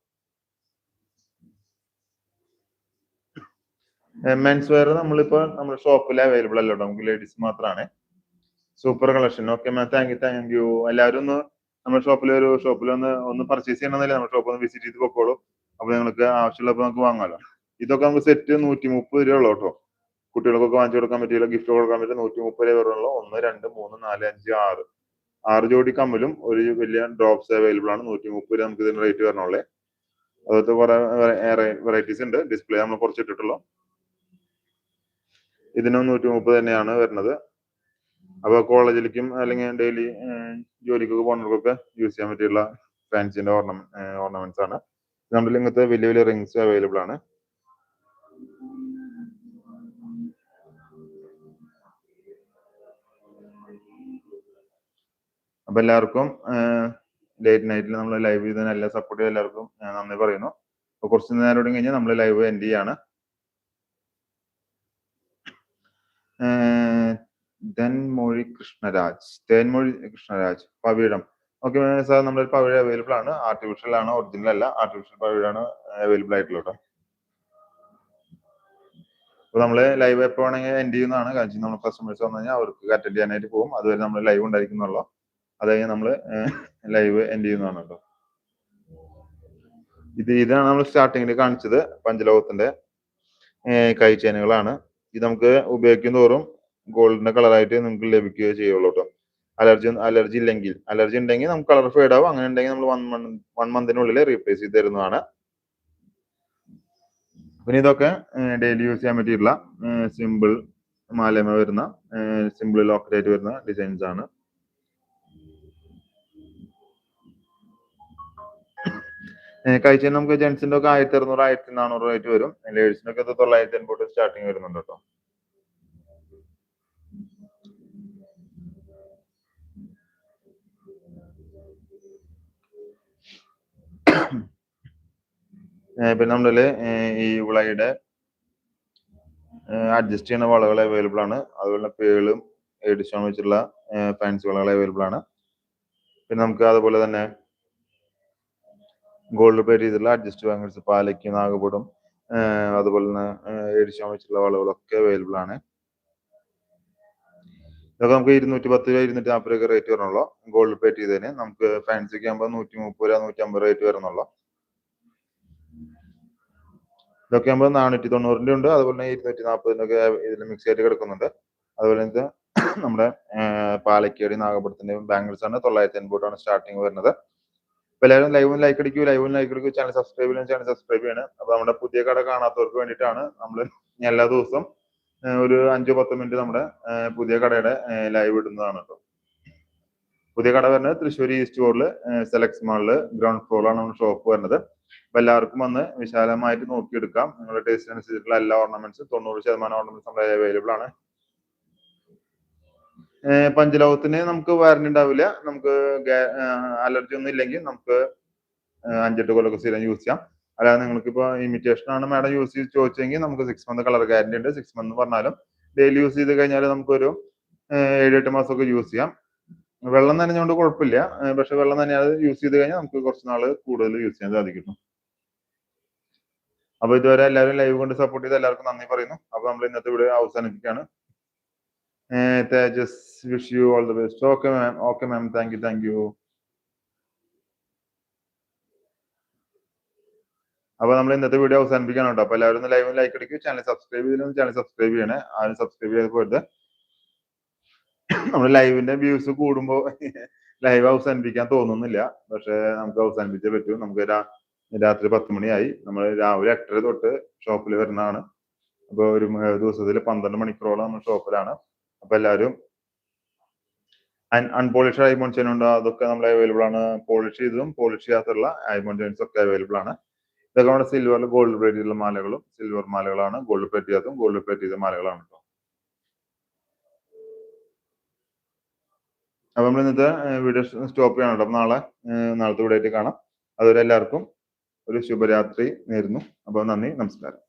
മെൻസ് വെയർ നമ്മളിപ്പോ നമ്മുടെ ഷോപ്പിൽ അവൈലബിൾ അല്ല നമുക്ക് ലേഡീസ് മാത്രമാണ് super collection okay ma'am thank you thank you എല്ലാവരും ഒന്ന് നമ്മുടെ ഷോപ്പിൽ ഒരു ഷോപ്പിൽ ഒന്ന് ഒന്ന് പർച്ചേസ് ചെയ്യണമെന്നില്ല. നമ്മുടെ ഷോപ്പ് ഒന്ന് വിസിറ്റ് ചെയ്ത് പൊക്കോളൂ. അപ്പൊ നിങ്ങൾക്ക് ആവശ്യമുള്ളപ്പോൾ നമുക്ക് വാങ്ങാലോ. ഇതൊക്കെ നമുക്ക് സെറ്റ് നൂറ്റി മുപ്പത് രൂപ ഉള്ളൂ കേട്ടോ. കുട്ടികൾക്കൊക്കെ വാങ്ങിച്ചു കൊടുക്കാൻ പറ്റില്ല ഗിഫ്റ്റ് കൊടുക്കാൻ പറ്റില്ല നൂറ്റി മുപ്പത് രൂപ ഒന്ന് രണ്ട് മൂന്ന് നാല് അഞ്ച് ആറ്. ആറ് ജോഡി കമ്മലും ഒരു വലിയ ഡ്രോപ്സ് അവൈലബിൾ ആണ്. നൂറ്റി മുപ്പത് രൂപ നമുക്ക് ഇതിന് റേറ്റ് വരണുള്ളേ. അതുപോലത്തെ കുറെ വെറൈറ്റീസ് ഉണ്ട്. ഡിസ്പ്ലേ നമ്മൾ കുറച്ച് ഇട്ടിട്ടുള്ളൂ ഇതിനും നൂറ്റി മുപ്പത് തന്നെയാണ് വരുന്നത്. അപ്പൊ കോളേജിലേക്കും അല്ലെങ്കിൽ ഡെയിലി ജോലിക്കൊക്കെ പോകുന്നവർക്കൊക്കെ യൂസ് ചെയ്യാൻ പറ്റിയുള്ള ഫാൻസിന്റെ ഓർണമെന്റ് ഓർണമെന്റ്സ് ആണ്. നമ്മുടെ ഇങ്ങനത്തെ വലിയ വലിയ റിങ്സ് അവൈലബിൾ ആണ്. അപ്പൊ എല്ലാവർക്കും ലേറ്റ് നൈറ്റിൽ നമ്മൾ ലൈവ് ചെയ്തതിന് എല്ലാ സപ്പോർട്ട് ചെയ്ത എല്ലാവർക്കും ഞാൻ നന്ദി പറയുന്നു. അപ്പൊ കുറച്ച് നേരം കഴിഞ്ഞാൽ നമ്മൾ ലൈവ് എൻഡ് ചെയ്യാണ്. ധൻമൊഴി കൃഷ്ണരാജ് തേൻമൊഴി കൃഷ്ണരാജ് പവിഴം. ഓക്കെ സാർ നമ്മുടെ പവിഴ അവൈലബിൾ ആണ്. ആർട്ടിഫിഷ്യൽ ആണ് ഒറിജിനൽ അല്ല. ആർട്ടിഫിഷ്യൽ പവിഴാണ് അവൈലബിൾ ആയിട്ടുള്ളത് അപ്പൊ നമ്മൾ ലൈവ് എപ്പോ വേണമെങ്കിൽ എൻഡ് ചെയ്യുന്നതാണ്. കാരണം നമ്മൾ കസ്റ്റമേഴ്സ് വന്നു കഴിഞ്ഞാൽ അവർക്ക് അറ്റൻഡ് ചെയ്യാനായിട്ട് പോകും. അതുവരെ നമ്മൾ ലൈവ് ഉണ്ടായിരിക്കുന്നുള്ളൂ. അത് കഴിഞ്ഞ് നമ്മൾ ലൈവ് എൻഡ് ചെയ്യുന്നതാണ് കേട്ടോ. ഇത് ഇതാണ് നമ്മൾ സ്റ്റാർട്ടിങ്ങിൽ കാണിച്ചത് പഞ്ചലോകത്തിന്റെ കൈ ചെയിനുകളാണ്. ഇത് നമുക്ക് ഉപയോഗിക്കും തോറും ഗോൾഡിന്റെ കളറായിട്ട് നിങ്ങൾക്ക് ലഭിക്കുകയോ ചെയ്യുള്ളൂ കേട്ടോ അലർജി അലർജി ഇല്ലെങ്കിൽ അലർജി ഉണ്ടെങ്കിൽ നമുക്ക് കളർ ഫേഡ് ആവും. അങ്ങനെ ഉണ്ടെങ്കിൽ നമ്മൾ വൺ മന്ത് വൺ മന്തിനുള്ളിൽ റീപ്ലേസ് ചെയ്ത് തരുന്നതാണ്. പിന്നെ ഇതൊക്കെ ഡെയിലി യൂസ് ചെയ്യാൻ പറ്റിയിട്ടുള്ള സിമ്പിൾ മാലയമ വരുന്ന സിമ്പിൾ ലോക്കറ്റ് ആയിട്ട് വരുന്ന ഡിസൈൻസ് ആണ്. കഴിച്ചാൽ നമുക്ക് ജെൻസിന്റെ ഒക്കെ ആയിരത്തി അറുന്നൂറ് ആയിരത്തി നാനൂറ് റേറ്റ് വരും. ലേഡീസിനൊക്കെ തൊള്ളായിരത്തി അൻപത് സ്റ്റാർട്ടിങ് വരുന്നുണ്ട് കേട്ടോ പിന്നെ നമ്മളിൽ ഈ വിളയുടെ അഡ്ജസ്റ്റ് ചെയ്യുന്ന വളകൾ അവൈലബിൾ ആണ്. അതുപോലെ പേളും എഡിഷൻ വെച്ചുള്ള ഫാൻസി വളകൾ അവൈലബിൾ ആണ്. പിന്നെ നമുക്ക് അതുപോലെ തന്നെ ഗോൾഡ് പ്ലേറ്റ് ചെയ്തിട്ടുള്ള അഡ്ജസ്റ്റ് വാങ്ങിച്ച് പാലയ്ക്ക് നാഗപുടം അതുപോലെ തന്നെ എഡിഷൻ വെച്ചുള്ള വളകളൊക്കെ അവൈലബിൾ ആണ്. ഇതൊക്കെ നമുക്ക് ഇരുന്നൂറ്റി പത്ത് രൂപ ഇരുന്നൂറ്റി നാൽപ്പത് രൂപ റേറ്റ് വരണുള്ളൂ. ഗോൾഡ് പ്ലേറ്റ് ചെയ്തതിന് നമുക്ക് ഫാൻസിക്ക് ആകുമ്പോൾ നൂറ്റി മുപ്പത് രൂപ നൂറ്റി അമ്പത് റേറ്റ് വരുന്നുള്ളൂ ഇതൊക്കെ ആകുമ്പോൾ നാനൂറ്റി തൊണ്ണൂറിന്റെ ഉണ്ട്. അതുപോലെ തന്നെ ഇരുന്നൂറ്റി നാൽപ്പതിന്റെയൊക്കെ ഇതിൽ മിക്സ് ആയിട്ട് കിടക്കുന്നുണ്ട്. അതുപോലെ തന്നെ നമ്മുടെ പാലക്കാട് നാഗപുരത്തിന്റെയും ബാംഗിൾസ് ആണ് തൊള്ളായിരത്തി അൻപതാണ് സ്റ്റാർട്ടിങ് വരുന്നത്. അപ്പൊ എല്ലാവരും ലൈവും ലൈക്ക് അടിക്കൂ. ലൈവും ലൈക്ക് അടിക്കൂ. ചാനൽ സബ്സ്ക്രൈബ് ചെയ്യണം. ചാനൽ സബ്സ്ക്രൈബ് ചെയ്യണം. അപ്പോൾ നമ്മുടെ പുതിയ കട കാണാത്തവർക്ക് വേണ്ടിയിട്ടാണ് നമ്മൾ എല്ലാ ദിവസവും ഒരു അഞ്ചോ പത്ത് മിനിറ്റ് നമ്മുടെ പുതിയ കടയുടെ ലൈവ് ഇടുന്നതാണ് കേട്ടോ പുതിയ കട വരുന്നത് തൃശ്ശൂർ ഈസ്റ്റ് ഫോറിൽ സെലക്സ് മാളിൽ ഗ്രൗണ്ട് ഫ്ലോറിലാണ് നമ്മുടെ ഷോപ്പ് വരുന്നത്. അപ്പൊ എല്ലാവർക്കും വന്ന് വിശാലമായിട്ട് നോക്കിയെടുക്കാം. നിങ്ങളുടെ ടേസ്റ്റ് അനുസരിച്ചിട്ടുള്ള എല്ലാ ഓർണമെന്റ്സും തൊണ്ണൂറ് ശതമാനം ഓർണമെന്റ്സ് നമ്മുടെ അവൈലബിൾ ആണ്. പഞ്ചലോകത്തിന് നമുക്ക് വാറന്റി ഉണ്ടാവില്ല. നമുക്ക് അലർജി ഒന്നും ഇല്ലെങ്കിൽ നമുക്ക് അഞ്ചെട്ട് കൊല്ലമൊക്കെ സ്ഥിരം യൂസ് ചെയ്യാം. അല്ലാതെ നിങ്ങൾക്ക് ഇപ്പൊ ഇമിറ്റേഷൻ ആണ് മാഡം യൂസ് ചെയ്ത് ചോദിച്ചെങ്കിൽ നമുക്ക് സിക്സ് മന്ത് കളർ ഗ്യാരണ്ടി ഉണ്ട്. സിക്സ് മന്ത് പറഞ്ഞാലും ഡെയിലി യൂസ് ചെയ്ത് കഴിഞ്ഞാൽ നമുക്കൊരു ഏഴ് എട്ട് മാസമൊക്കെ യൂസ് ചെയ്യാം. വെള്ളം നനഞ്ഞുകൊണ്ട് കുഴപ്പമില്ല. പക്ഷെ വെള്ളം നനയാതെ യൂസ് ചെയ്ത് കഴിഞ്ഞാൽ നമുക്ക് കുറച്ച് നാൾ കൂടുതൽ യൂസ് ചെയ്യാൻ സാധിക്കുന്നു. അപ്പൊ ഇതുവരെ എല്ലാവരും ലൈവ് കൊണ്ട് സപ്പോർട്ട് ചെയ്ത് എല്ലാവർക്കും നന്ദി പറയുന്നു. അപ്പൊ നമ്മൾ ഇന്നത്തെ വീഡിയോ അവസാനിപ്പിക്കുകയാണ്. Tejas wish you all the best okay ma'am okay ma'am thank you thank you അപ്പൊ നമ്മൾ ഇന്നത്തെ വീഡിയോ അവസാനിപ്പിക്കാണ് കേട്ടോ. അപ്പൊ എല്ലാവരും ലൈവ് ലൈക്ക് അടിക്കും ചാനൽ സബ്സ്ക്രൈബ് ചെയ്തിരുന്നു ചാനൽ സബ്സ്ക്രൈബ് ചെയ്യണേ. ആരും സബ്സ്ക്രൈബ് ചെയ്ത് പോയത് നമ്മൾ ലൈവിന്റെ വ്യൂസ് കൂടുമ്പോൾ ലൈവ് അവസാനിപ്പിക്കാൻ തോന്നുന്നില്ല. പക്ഷെ നമുക്ക് അവസാനിപ്പിച്ചേ പറ്റൂ. നമുക്ക് രാത്രി പത്ത് മണിയായി. നമ്മൾ രാവിലെ എട്ടര തൊട്ട് ഷോപ്പിൽ വരുന്നതാണ്. അപ്പൊ ഒരു ദിവസത്തിൽ പന്ത്രണ്ട് മണിക്കൂറോളം നമ്മൾ ഷോപ്പിലാണ് അപ്പൊ എല്ലാവരും അൺപോളിഷ്ഡ് ഐമോൺ ചെയിൻ ഉണ്ട്? അതൊക്കെ നമ്മൾ അവൈലബിൾ ആണ്. പോളിഷ് ചെയ്തതും പോളിഷ് ചെയ്യാത്തുള്ള ഐമോൺ ചെയിൻസ് ഒക്കെ അവൈലബിൾ ആണ്. ഇതൊക്കെ സിൽവർ ഗോൾഡ് പ്ലേറ്റ് ചെയ്തുള്ള മാലകളും. സിൽവർ മാലകളാണ്. ഗോൾഡ് പ്ലേറ്റ് ചെയ്യാത്തതും ഗോൾഡ് പ്ലേറ്റ് ചെയ്ത മാലകളാണ് കേട്ടോ അപ്പൊ നമ്മൾ ഇന്നത്തെ വീഡിയോ സ്റ്റോപ്പ് ചെയ്യണം കേട്ടോ നാളെ നാളത്തെ വീഡിയോ ആയിട്ട് കാണാം. അതുവരെ എല്ലാവർക്കും ഒരു ശുഭരാത്രി നേരുന്നു. അപ്പോൾ നന്ദി നമസ്കാരം.